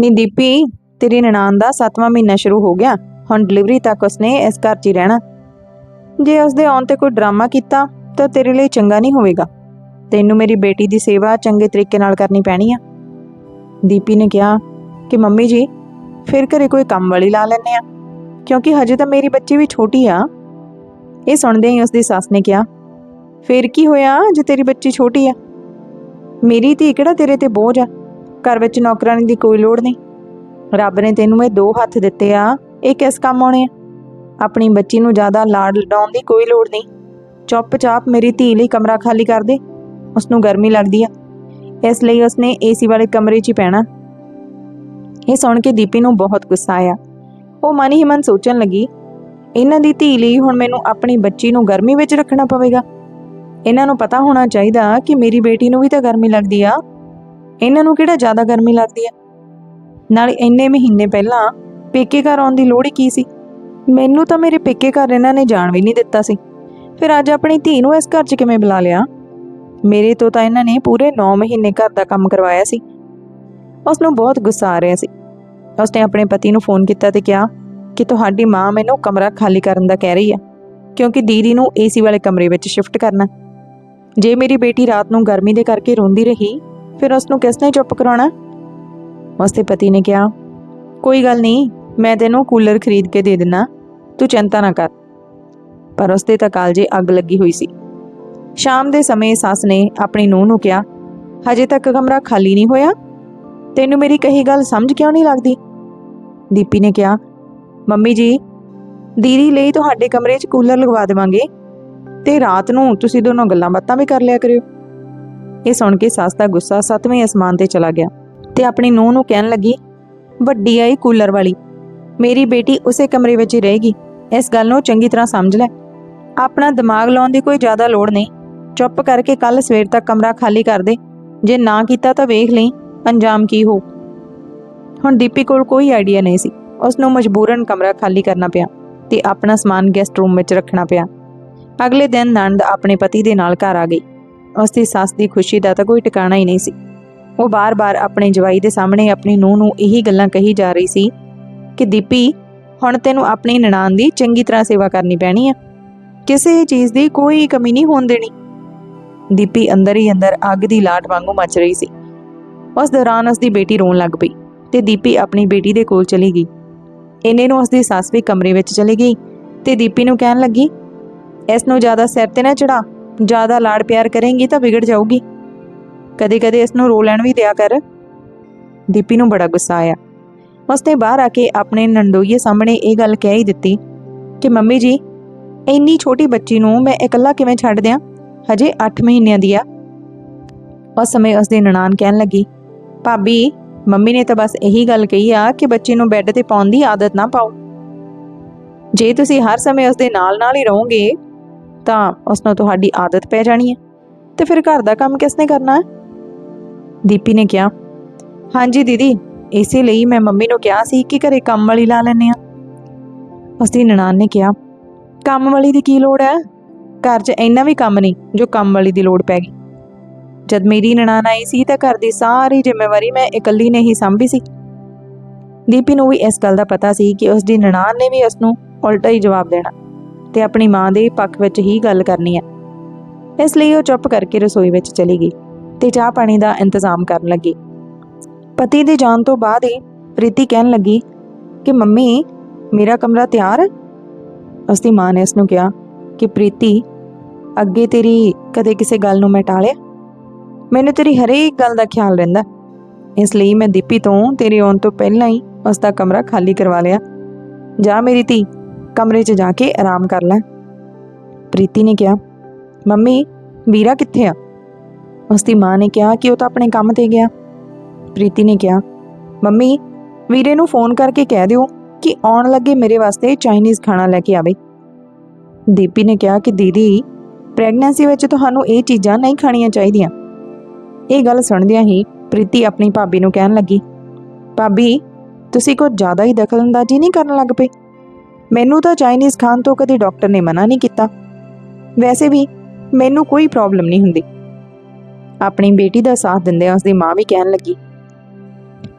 ਨੀ ਦੀਪੀ, ਤੇਰੀ ਨਨਾਣ ਦਾ 7ਵਾਂ ਮਹੀਨਾ ਸ਼ੁਰੂ ਹੋ ਗਿਆ। ਹੁਣ ਡਿਲੀਵਰੀ ਤੱਕ ਉਸਨੇ ਇਸ ਘਰ 'ਚ ਹੀ ਰਹਿਣਾ। ਜੇ ਉਸਦੇ ਆਉਣ ਤੇ ਕੋਈ ਡਰਾਮਾ ਕੀਤਾ, ਤਾਂ ਤੇਰੇ ਲਈ ਚੰਗਾ ਨਹੀਂ ਹੋਵੇਗਾ। ਤੈਨੂੰ ਮੇਰੀ ਬੇਟੀ ਦੀ ਸੇਵਾ ਚੰਗੇ ਤਰੀਕੇ ਨਾਲ ਕਰਨੀ ਪੈਣੀ ਆ। ਦੀਪੀ ਨੇ ਕਿਹਾ ਕਿ, ਮੰਮੀ ਜੀ, ਫਿਰ ਘਰੇ ਕੋਈ ਕੰਮ ਵਾਲੀ ਲਾ ਲੈਨੇ ਆ। ਕਿਉਂਕਿ ਹਜੇ ਤਾਂ ਮੇਰੀ ਬੱਚੀ ਵੀ ਛੋਟੀ ਆ। ਇਹ ਸੁਣਦੇ ਹੀ ਉਸਦੀ ਸੱਸ ਨੇ ਕਿਹਾ, ਫਿਰ ਕੀ ਹੋਇਆ ਜੇ ਤੇਰੀ ਬੱਚੀ ਛੋਟੀ ਆ? ਮੇਰੀ ਧੀ ਕਿਹੜਾ ਤੇਰੇ ਤੇ ਬੋਝ ਆ? ਘਰ ਵਿੱਚ ਨੌਕਰਾਨੀ ਦੀ ਕੋਈ ਲੋੜ ਨਹੀਂ। ਰੱਬ ਨੇ ਤੈਨੂੰ ਇਹ ਦੋ ਹੱਥ ਦਿੱਤੇ ਆ, ਇਹ ਕਿਸ ਕੰਮ ਆਉਣੇ ਆ? ਆਪਣੀ ਬੱਚੀ ਨੂੰ ਜ਼ਿਆਦਾ ਲਾਡ ਲਡਾਉਣ ਦੀ ਕੋਈ ਲੋੜ ਨਹੀਂ। ਚੁੱਪਚਾਪ ਮੇਰੀ ਧੀ ਲਈ ਕਮਰਾ ਖਾਲੀ ਕਰ ਦੇ ਉਸ ਨੂੰ ਗਰਮੀ ਲੱਗਦੀ ਆ। ਇਸ ਲਈ ਉਸਨੇ ਏਸੀ ਵਾਲੇ ਕਮਰੇ 'ਚ ਹੀ ਪੈਣਾ। ਇਹ ਸੁਣ ਕੇ ਦੀਪੀ ਨੂੰ ਬਹੁਤ ਗੁੱਸਾ ਆਇਆ। ਉਹ ਮਨ ਹੀ ਮਨ ਸੋਚਣ ਲੱਗੀ, ਇਹਨਾਂ ਦੀ ਧੀ ਲਈ ਹੁਣ ਮੈਨੂੰ ਆਪਣੀ ਬੱਚੀ ਨੂੰ ਗਰਮੀ ਵਿੱਚ ਰੱਖਣਾ ਪਵੇਗਾ। ਇਹਨਾਂ ਨੂੰ ਪਤਾ ਹੋਣਾ ਚਾਹੀਦਾ ਕਿ ਮੇਰੀ ਬੇਟੀ ਨੂੰ ਵੀ ਤਾਂ ਗਰਮੀ ਲੱਗਦੀ ਆ। ਇਹਨਾਂ ਨੂੰ ਕਿਹੜਾ ਜ਼ਿਆਦਾ ਗਰਮੀ ਲੱਗਦੀ ਹੈ? ਨਾਲ ਇੰਨੇ ਮਹੀਨੇ ਪਹਿਲਾਂ ਪੇਕੇ ਘਰ ਆਉਣ ਦੀ ਲੋੜ ਹੀ ਕੀ ਸੀ? ਮੈਨੂੰ ਤਾਂ ਮੇਰੇ ਪੇਕੇ ਘਰ ਇਹਨਾਂ ਨੇ ਜਾਣ ਵੀ ਨਹੀਂ ਦਿੱਤਾ ਸੀ। ਫਿਰ ਅੱਜ ਆਪਣੀ ਧੀ ਨੂੰ ਇਸ ਘਰ 'ਚ ਕਿਵੇਂ ਬੁਲਾ ਲਿਆ? ਮੇਰੇ ਤੋਂ ਤਾਂ ਇਹਨਾਂ ਨੇ ਪੂਰੇ 9 ਮਹੀਨੇ ਘਰ ਦਾ ਕੰਮ ਕਰਵਾਇਆ ਸੀ। ਉਸ ਨੂੰ ਬਹੁਤ ਗੁੱਸਾ ਆ ਰਿਹਾ ਸੀ। ਉਸਨੇ ਆਪਣੇ ਪਤੀ ਨੂੰ ਫੋਨ ਕੀਤਾ ਤੇ ਕਿਹਾ ਕਿ ਤੁਹਾਡੀ ਮਾਂ ਮੈਨੂੰ ਕਮਰਾ ਖਾਲੀ ਕਰਨ ਦਾ ਕਹਿ ਰਹੀ ਹੈ, ਕਿਉਂਕਿ ਦੀਦੀ ਨੂੰ ਏਸੀ ਵਾਲੇ ਕਮਰੇ ਵਿੱਚ ਸ਼ਿਫਟ ਕਰਨਾ ਜੇ ਮੇਰੀ ਬੇਟੀ ਰਾਤ ਨੂੰ ਗਰਮੀ ਦੇ ਕਰਕੇ ਰੋਂਦੀ ਰਹੀ ਫਿਰ ਉਸ ਨੂੰ ਕਿਸ ਨੇ ਚੁੱਪ ਕਰਾਉਣਾ? ਉਸਦੇ ਪਤੀ ਨੇ ਕਿਹਾ, ਕੋਈ ਗੱਲ ਨਹੀਂ, ਮੈਂ ਤੈਨੂੰ ਕੂਲਰ ਖਰੀਦ ਕੇ ਦੇ ਦਿੰਨਾ, ਤੂੰ ਚਿੰਤਾ ਨਾ ਕਰ। ਪਰ ਉਸਦੇ ਤਾਂ ਕਾਲਜੇ ਅੱਗ ਲੱਗੀ ਹੋਈ ਸੀ। ਸ਼ਾਮ ਦੇ ਸਮੇਂ ਸੱਸ ਨੇ ਆਪਣੀ ਨੂੰਹ ਨੂੰ ਕਿਹਾ, ਹਜੇ ਤੱਕ ਕਮਰਾ ਖਾਲੀ ਨਹੀਂ ਹੋਇਆ? ਤੈਨੂੰ ਮੇਰੀ ਕਹੀ ਗੱਲ ਸਮਝ ਕਿਉਂ ਨਹੀਂ ਲੱਗਦੀ? ਦੀਪੀ ਨੇ ਕਿਹਾ, ਮੰਮੀ ਜੀ, ਦੀਦੀ ਲਈ ਤੁਹਾਡੇ ਕਮਰੇ 'ਚ ਕੂਲਰ ਲਗਵਾ ਦੇਵਾਂਗੇ ਤੇ ਰਾਤ ਨੂੰ ਤੁਸੀਂ ਦੋਨੋਂ ਗੱਲਾਂ ਬਾਤਾਂ ਵੀ ਕਰ ਲਿਆ ਕਰਿਓ। ਇਹ ਸੁਣ ਕੇ ਸੱਸ ਦਾ ਗੁੱਸਾ ਸੱਤਵੇਂ ਅਸਮਾਨ ਤੇ ਚਲਾ ਗਿਆ ਤੇ ਆਪਣੀ ਨੂੰਹ ਨੂੰ ਕਹਿਣ ਲੱਗੀ, ਵੱਡੀ ਆਈ ਕੂਲਰ ਵਾਲੀ, ਮੇਰੀ ਬੇਟੀ ਉਸੇ ਕਮਰੇ ਵਿੱਚ ਹੀ ਰਹੇਗੀ, ਇਸ ਗੱਲ ਨੂੰ ਚੰਗੀ ਤਰ੍ਹਾਂ ਸਮਝ ਲੈ। ਆਪਣਾ ਦਿਮਾਗ ਲਾਉਣ ਦੀ ਕੋਈ ਜ਼ਿਆਦਾ ਲੋੜ ਨਹੀਂ। ਚੁੱਪ ਕਰਕੇ ਕੱਲ ਸਵੇਰ ਤੱਕ ਕਮਰਾ ਖਾਲੀ ਕਰ ਦੇ। ਜੇ ਨਾ ਕੀਤਾ ਤਾਂ ਵੇਖ ਲਈ, ਅੰਜਾਮ ਕੀ ਹੋ? ਹੁਣ ਦੀਪੀ ਕੋਲ ਕੋਈ ਆਈਡੀਆ ਨਹੀਂ ਸੀ। ਉਸ ਨੂੰ ਮਜਬੂਰਨ ਕਮਰਾ ਖਾਲੀ ਕਰਨਾ ਪਿਆ ਤੇ ਆਪਣਾ ਸਮਾਨ ਗੈਸਟ ਰੂਮ ਵਿੱਚ ਰੱਖਣਾ ਪਿਆ। ਅਗਲੇ ਦਿਨ ਨੰਦ ਆਪਣੇ ਪਤੀ ਦੇ ਨਾਲ ਘਰ ਆ ਗਈ। ਉਸ ਦੀ ਸੱਸ ਦੀ ਖੁਸ਼ੀ ਦਾ ਤਾਂ ਕੋਈ ਟਿਕਾਣਾ ਹੀ ਨਹੀਂ ਸੀ। ਉਹ ਬਾਰ-ਬਾਰ ਆਪਣੇ ਜਵਾਈ ਦੇ ਸਾਹਮਣੇ ਆਪਣੀ ਨੂੰਹ ਨੂੰ ਇਹੀ ਗੱਲਾਂ ਕਹੀ ਜਾ ਰਹੀ ਸੀ ਕਿ, ਦੀਪੀ, ਹੁਣ ਤੈਨੂੰ ਆਪਣੀ ਨਨਾਣ ਦੀ ਚੰਗੀ ਤਰ੍ਹਾਂ ਸੇਵਾ ਕਰਨੀ ਪੈਣੀ ਆ। ਕਿਸੇ ਚੀਜ਼ ਦੀ ਕੋਈ ਕਮੀ ਨਹੀਂ ਹੋਣ ਦੇਣੀ ਦੀਪੀ ਅੰਦਰ ਹੀ ਅੰਦਰ ਅੱਗ ਦੀ ਲਾਟ ਵਾਂਗੂ ਮੱਚ ਰਹੀ ਸੀ। ਉਸ ਦੌਰਾਨ ਉਸ ਦੀ ਬੇਟੀ ਰੋਣ ਲੱਗ ਪਈ ਤੇ ਦੀਪੀ ਆਪਣੀ ਬੇਟੀ ਦੇ ਕੋਲ ਚਲੀ ਗਈ। ਇਹਨੇ ਨੂੰ ਉਸ ਦੀ ਸੱਸ ਵੀ ਕਮਰੇ ਵਿੱਚ ਚਲੀ ਗਈ ਤੇ ਦੀਪੀ ਨੂੰ ਕਹਿਣ ਲੱਗੀ, ਇਸ ਨੂੰ ਜ਼ਿਆਦਾ ਸਿਰ ਤੇ ਨਾ ਚੜਾ ਜ਼ਿਆਦਾ ਲਾੜ ਪਿਆਰ ਕਰੇਂਗੀ ਤਾਂ ਵਿਗੜ ਜਾਊਗੀ। ਕਦੇ-ਕਦੇ ਇਸ ਨੂੰ ਰੋ ਲੈਣ ਵੀ ਦਿਆ ਕਰ। ਦੀਪੀ ਨੂੰ ਬੜਾ ਗੁੱਸਾ ਆਇਆ। ਉਸਨੇ ਬਾਹਰ ਆ ਕੇ ਆਪਣੇ ਨੰਦੋਈਏ ਸਾਹਮਣੇ ਇਹ ਗੱਲ ਕਹਿ ਹੀ ਦਿੱਤੀ ਕਿ, ਮੰਮੀ ਜੀ, ਇੰਨੀ ਛੋਟੀ ਬੱਚੀ ਨੂੰ ਮੈਂ ਇਕੱਲਾ ਕਿਵੇਂ ਛੱਡ ਦਿਆਂ? ਹਜੇ 8 ਮਹੀਨਿਆਂ ਦੀ ਆ। ਉਸ ਸਮੇਂ ਉਸਦੀ ਨਨਾਣ ਕਹਿਣ ਲੱਗੀ, ਭਾਬੀ, ਮੰਮੀ ਨੇ ਤਾਂ ਬਸ ਇਹੀ ਗੱਲ ਕਹੀ ਆ ਕਿ ਬੱਚੇ ਨੂੰ ਬੈੱਡ ਤੇ ਪਾਉਣ ਦੀ ਆਦਤ ਨਾ ਪਾਓ। ਜੇ ਤੁਸੀਂ ਹਰ ਸਮੇਂ ਉਸਦੇ ਨਾਲ-ਨਾਲ ਹੀ ਰਹੋਗੇ ਤਾਂ ਉਸ ਨੂੰ ਤੁਹਾਡੀ ਆਦਤ ਪੈ ਜਾਣੀ ਹੈ। ਤੇ ਫਿਰ ਘਰ ਦਾ ਕੰਮ ਕਿਸ ਨੇ ਕਰਨਾ ਹੈ? ਦੀਪੀ ਨੇ ਕਿਹਾ, ਹਾਂਜੀ ਦੀਦੀ, ਇਸੇ ਲਈ ਮੈਂ ਮੰਮੀ ਨੂੰ ਕਿਹਾ ਸੀ ਕਿ ਘਰੇ ਕੰਮ ਵਾਲੀ ਲਾ ਲੈਨੇ ਆ ਉਸਦੀ ਨਨਾਣ ਨੇ ਕਿਹਾ, ਕੰਮ ਵਾਲੀ ਦੀ ਕੀ ਲੋੜ ਹੈ? ਘਰ 'ਚ ਇੰਨਾ ਵੀ ਕੰਮ ਨਹੀਂ ਜੋ ਕੰਮ ਵਾਲੀ ਦੀ ਲੋੜ ਪੈ ਗਈ। ਜਦ ਮੇਰੀ ਨਨਾਣ ਆਈ ਸੀ ਤਾਂ ਘਰ ਦੀ ਸਾਰੀ ਜ਼ਿੰਮੇਵਾਰੀ ਮੈਂ ਇਕੱਲੀ ਨੇ ਹੀ ਸੰਭੀ ਸੀ। ਦੀਪੀ ਨੂੰ ਵੀ ਇਸ ਗੱਲ ਦਾ ਪਤਾ ਸੀ ਕਿ ਉਸ ਦੀ ਨਨਾਣ ਨੇ ਵੀ ਉਸ ਨੂੰ ਉਲਟਾ ਹੀ ਜਵਾਬ ਦੇਣਾ। ਤੇ ਆਪਣੀ ਮਾਂ ਦੇ ਪੱਖ ਵਿੱਚ ਹੀ ਗੱਲ ਕਰਨੀ ਹੈ। ਇਸ ਲਈ ਉਹ ਚੁੱਪ ਕਰਕੇ ਰਸੋਈ ਵਿੱਚ ਚਲੀ ਗਈ ਤੇ ਚਾਹ ਪਾਣੀ ਦਾ ਇੰਤਜ਼ਾਮ ਕਰਨ ਲੱਗੀ। ਪਤੀ ਦੇ ਜਾਣ ਤੋਂ ਬਾਅਦ ਹੀ ਪ੍ਰੀਤੀ ਕਹਿਣ ਲੱਗੀ ਕਿ, ਮੰਮੀ, ਮੇਰਾ ਕਮਰਾ ਤਿਆਰ ਹੈ? ਉਸ ਦੀ ਮਾਂ ਨੇ ਉਸ ਨੂੰ ਕਿਹਾ ਕਿ, ਪ੍ਰੀਤੀ, ਅੱਗੇ ਤੇਰੀ ਕਦੇ ਕਿਸੇ ਗੱਲ ਨੂੰ ਮੈਂ ਟਾਲਿਆ? ਮੈਨੂੰ ਤੇਰੀ ਹਰੇਕ ਗੱਲ ਦਾ ਖਿਆਲ ਰਹਿੰਦਾ। ਇਸ ਲਈ ਮੈਂ ਦੀਪੀ ਤੋਂ ਤੇਰੇ ਆਉਣ ਤੋਂ ਪਹਿਲਾਂ ਹੀ ਉਸ ਦਾ ਕਮਰਾ ਖਾਲੀ ਕਰਵਾ ਲਿਆ। ਜਾ ਮੇਰੀ ਧੀ ਕਮਰੇ 'ਚ ਜਾ ਕੇ ਆਰਾਮ ਕਰ ਲੈ। ਪ੍ਰੀਤੀ ਨੇ ਕਿਹਾ, ਮੰਮੀ, ਵੀਰਾ ਕਿੱਥੇ ਆ? ਉਸ ਦੀ ਮਾਂ ਨੇ ਕਿਹਾ ਕਿ ਉਹ ਤਾਂ ਆਪਣੇ ਕੰਮ ਤੇ ਗਿਆ। ਪ੍ਰੀਤੀ ਨੇ ਕਿਹਾ, ਮੰਮੀ, ਵੀਰੇ ਨੂੰ ਫੋਨ ਕਰਕੇ ਕਹਿ ਦਿਓ ਕਿ ਆਉਣ ਲੱਗੇ ਮੇਰੇ ਵਾਸਤੇ ਚਾਈਨੀਜ਼ ਖਾਣਾ ਲੈ ਕੇ ਆਵੇ। ਦੀਪੀ ਨੇ ਕਿਹਾ ਕਿ, ਦੀਦੀ, ਪ੍ਰੈਗਨੈਂਸੀ ਵਿੱਚ ਤੁਹਾਨੂੰ ਇਹ ਚੀਜ਼ਾਂ ਨਹੀਂ ਖਾਣੀਆਂ ਚਾਹੀਦੀਆਂ। ਇਹ ਗੱਲ ਸੁਣਦਿਆਂ ਹੀ ਪ੍ਰੀਤੀ ਆਪਣੀ ਭਾਬੀ ਨੂੰ ਕਹਿਣ ਲੱਗੀ, ਭਾਬੀ, ਤੁਸੀਂ ਕੁਝ ਜ਼ਿਆਦਾ ਹੀ ਦਖਲਅੰਦਾਜ਼ੀ ਨਹੀਂ ਕਰਨ ਲੱਗ ਪਏ? ਮੈਨੂੰ ਤਾਂ ਚਾਈਨੀਜ਼ ਖਾਣ ਤੋਂ ਕਦੇ ਡਾਕਟਰ ਨੇ ਮਨਾ ਨਹੀਂ ਕੀਤਾ। ਵੈਸੇ ਵੀ ਮੈਨੂੰ ਕੋਈ ਪ੍ਰੋਬਲਮ ਨਹੀਂ ਹੁੰਦੀ। ਆਪਣੀ ਬੇਟੀ ਦਾ ਸਾਥ ਦਿੰਦਿਆਂ ਉਸਦੀ ਮਾਂ ਵੀ ਕਹਿਣ ਲੱਗੀ,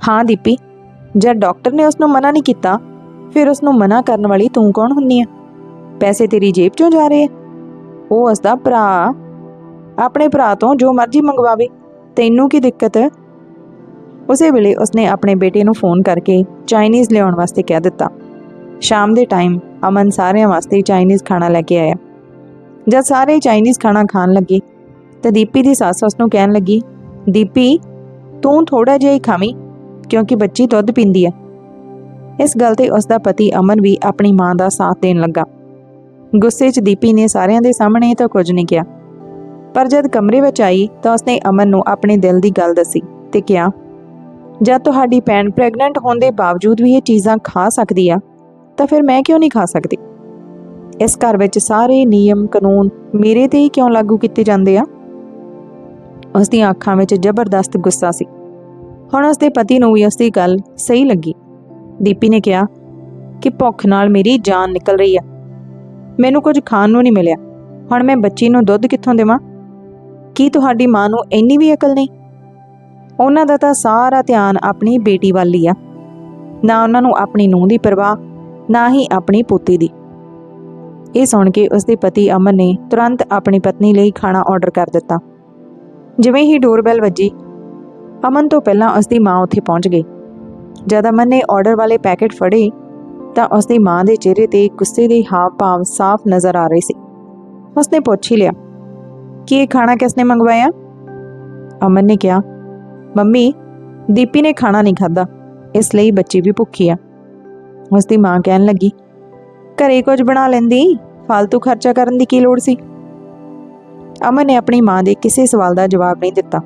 ਹਾਂ ਦੀਪੀ, ਜਦ ਡਾਕਟਰ ਨੇ ਉਸ ਨੂੰ ਮਨਾ ਨਹੀਂ ਕੀਤਾ, ਫਿਰ ਉਸ ਨੂੰ ਮਨਾ ਕਰਨ ਵਾਲੀ ਤੂੰ ਕੌਣ ਹੁੰਨੀ ਆ ਪੈਸੇ ਤੇਰੀ ਜੇਬ ਚੋਂ ਜਾ ਰਹੇ ਆ ਉਹ ਉਸ ਦਾ ਭਰਾ, ਆਪਣੇ ਭਰਾ ਤੋਂ ਜੋ ਮਰਜ਼ੀ ਮੰਗਵਾਵੇ, ਤੈਨੂੰ ਕੀ ਦਿੱਕਤ? ਹੈ ਉਸੇ ਵੇਲੇ ਉਸਨੇ ਆਪਣੇ ਬੇਟੇ ਨੂੰ ਫੋਨ ਕਰਕੇ ਚਾਈਨੀਜ਼ ਲਿਆਉਣ ਵਾਸਤੇ ਕਹਿ ਦਿੱਤਾ। ਸ਼ਾਮ ਦੇ ਟਾਈਮ ਅਮਨ ਸਾਰਿਆਂ ਵਾਸਤੇ ਚਾਈਨੀਜ਼ ਖਾਣਾ ਲੈ ਕੇ ਆਇਆ। ਜਦ ਸਾਰੇ ਚਾਈਨੀਜ਼ ਖਾਣਾ ਖਾਣ ਲੱਗੇ, ਤਾਂ ਦੀਪੀ ਦੀ ਸੱਸ ਉਸ ਨੂੰ ਕਹਿਣ ਲੱਗੀ, ਦੀਪੀ, ਤੂੰ ਥੋੜਾ ਜਿਹਾ ਹੀ ਖਾਵੀਂ, ਕਿਉਂਕਿ ਬੱਚੀ ਦੁੱਧ ਪੀਂਦੀ ਹੈ ਇਸ ਗੱਲ ਤੇ ਉਸ ਦਾ ਪਤੀ ਅਮਨ ਵੀ ਆਪਣੀ ਮਾਂ ਦਾ ਸਾਥ ਦੇਣ ਲੱਗਾ। ਗੁੱਸੇ 'ਚ ਦੀਪੀ ਨੇ ਸਾਰਿਆਂ ਦੇ ਸਾਹਮਣੇ ਤਾਂ ਕੁਝ ਨਹੀਂ ਕਿਹਾ। ਪਰ ਜਦ ਕਮਰੇ ਵਿੱਚ ਆਈ, ਤਾਂ ਉਸਨੇ ਅਮਨ ਨੂੰ ਆਪਣੇ ਦਿਲ ਦੀ ਗੱਲ ਦੱਸੀ ਤੇ ਕਿਹਾ, ਜਦ ਤੁਹਾਡੀ ਭੈਣ ਪ੍ਰੈਗਨੈਂਟ ਹੋਣ ਦੇ ਬਾਵਜੂਦ ਵੀ ਇਹ ਚੀਜ਼ਾਂ ਖਾ ਸਕਦੀ ਆ ਤਾਂ ਫਿਰ ਮੈਂ ਕਿਉਂ ਨਹੀਂ ਖਾ ਸਕਦੀ? ਇਸ ਘਰ ਵਿੱਚ ਸਾਰੇ ਨਿਯਮ, ਕਾਨੂੰਨ ਮੇਰੇ ਤੇ ਹੀ ਕਿਉਂ ਲਾਗੂ ਕੀਤੇ ਜਾਂਦੇ ਆ? ਉਸ ਦੀਆਂ ਅੱਖਾਂ ਵਿੱਚ ਜ਼ਬਰਦਸਤ ਗੁੱਸਾ ਸੀ। ਹੁਣ ਉਸ ਦੇ ਪਤੀ ਨੂੰ ਵੀ ਉਸ ਦੀ ਗੱਲ ਸਹੀ ਲੱਗੀ। ਦੀਪੀ ਨੇ ਕਿਹਾ, ਕਿ ਭੁੱਖ ਨਾਲ ਮੇਰੀ ਜਾਨ ਨਿਕਲ ਰਹੀ ਆ। ਮੈਨੂੰ ਕੁਝ ਖਾਣ ਨੂੰ ਨਹੀਂ ਮਿਲਿਆ। ਹੁਣ ਮੈਂ ਬੱਚੀ ਨੂੰ ਦੁੱਧ ਕਿੱਥੋਂ ਦੇਵਾਂ? ਕੀ ਤੁਹਾਡੀ ਮਾਂ ਨੂੰ ਇੰਨੀ ਵੀ ਅਕਲ ਨਹੀਂ? ਉਹਨਾਂ ਦਾ ਤਾਂ ਸਾਰਾ ਧਿਆਨ ਆਪਣੀ ਬੇਟੀ ਵੱਲ ਹੀ ਆ। ਨਾ ਉਹਨਾਂ ਨੂੰ ਆਪਣੀ ਨੂੰਹ ਦੀ ਪਰਵਾਹ ਨਾ ਹੀ ਆਪਣੀ ਪੋਤੀ ਦੀ। ਇਹ ਸੁਣ ਕੇ ਉਸਦੇ ਪਤੀ ਅਮਨ ਨੇ ਤੁਰੰਤ ਆਪਣੀ ਪਤਨੀ ਲਈ ਖਾਣਾ ਆਰਡਰ ਕਰ ਦਿੱਤਾ। ਜਿਵੇਂ ਹੀ ਡੋਰਬੈਲ ਵੱਜੀ, ਅਮਨ ਤੋਂ ਪਹਿਲਾਂ ਉਸਦੀ ਮਾਂ ਉੱਥੇ ਪਹੁੰਚ ਗਈ। ਜਦ ਅਮਨ ਨੇ ਆਰਡਰ ਵਾਲੇ ਪੈਕੇਟ ਫੜੇ, ਤਾਂ ਉਸਦੀ ਮਾਂ ਦੇ ਚਿਹਰੇ ਤੇ ਗੁੱਸੇ ਦੇ ਹਾਵ-ਭਾਵ ਸਾਫ਼ ਨਜ਼ਰ ਆ ਰਹੇ ਸੀ। ਉਸਨੇ ਪੁੱਛ ਹੀ ਲਿਆ, ਕਿ ਇਹ ਖਾਣਾ ਕਿਸਨੇ ਮੰਗਵਾਇਆ? ਅਮਨ ਨੇ ਕਿਹਾ, ਮੰਮੀ, ਦੀਪੀ ਨੇ ਖਾਣਾ ਨਹੀਂ ਖਾਦਾ ਇਸ ਲਈ ਬੱਚੀ ਵੀ ਭੁੱਖੀ ਆ। ਉਸਦੀ ਮਾਂ ਕਹਿਣ ਲੱਗੀ, ਘਰੇ ਕੁਝ ਬਣਾ ਲੈਂਦੀ? ਫालतू ਖਰਚਾ ਕਰਨ ਦੀ ਕੀ ਲੋੜ ਸੀ? ਅਮਨ ਨੇ ਆਪਣੀ ਮਾਂ ਦੇ ਕਿਸੇ ਸਵਾਲ ਦਾ ਜਵਾਬ ਨਹੀਂ ਦਿੱਤਾ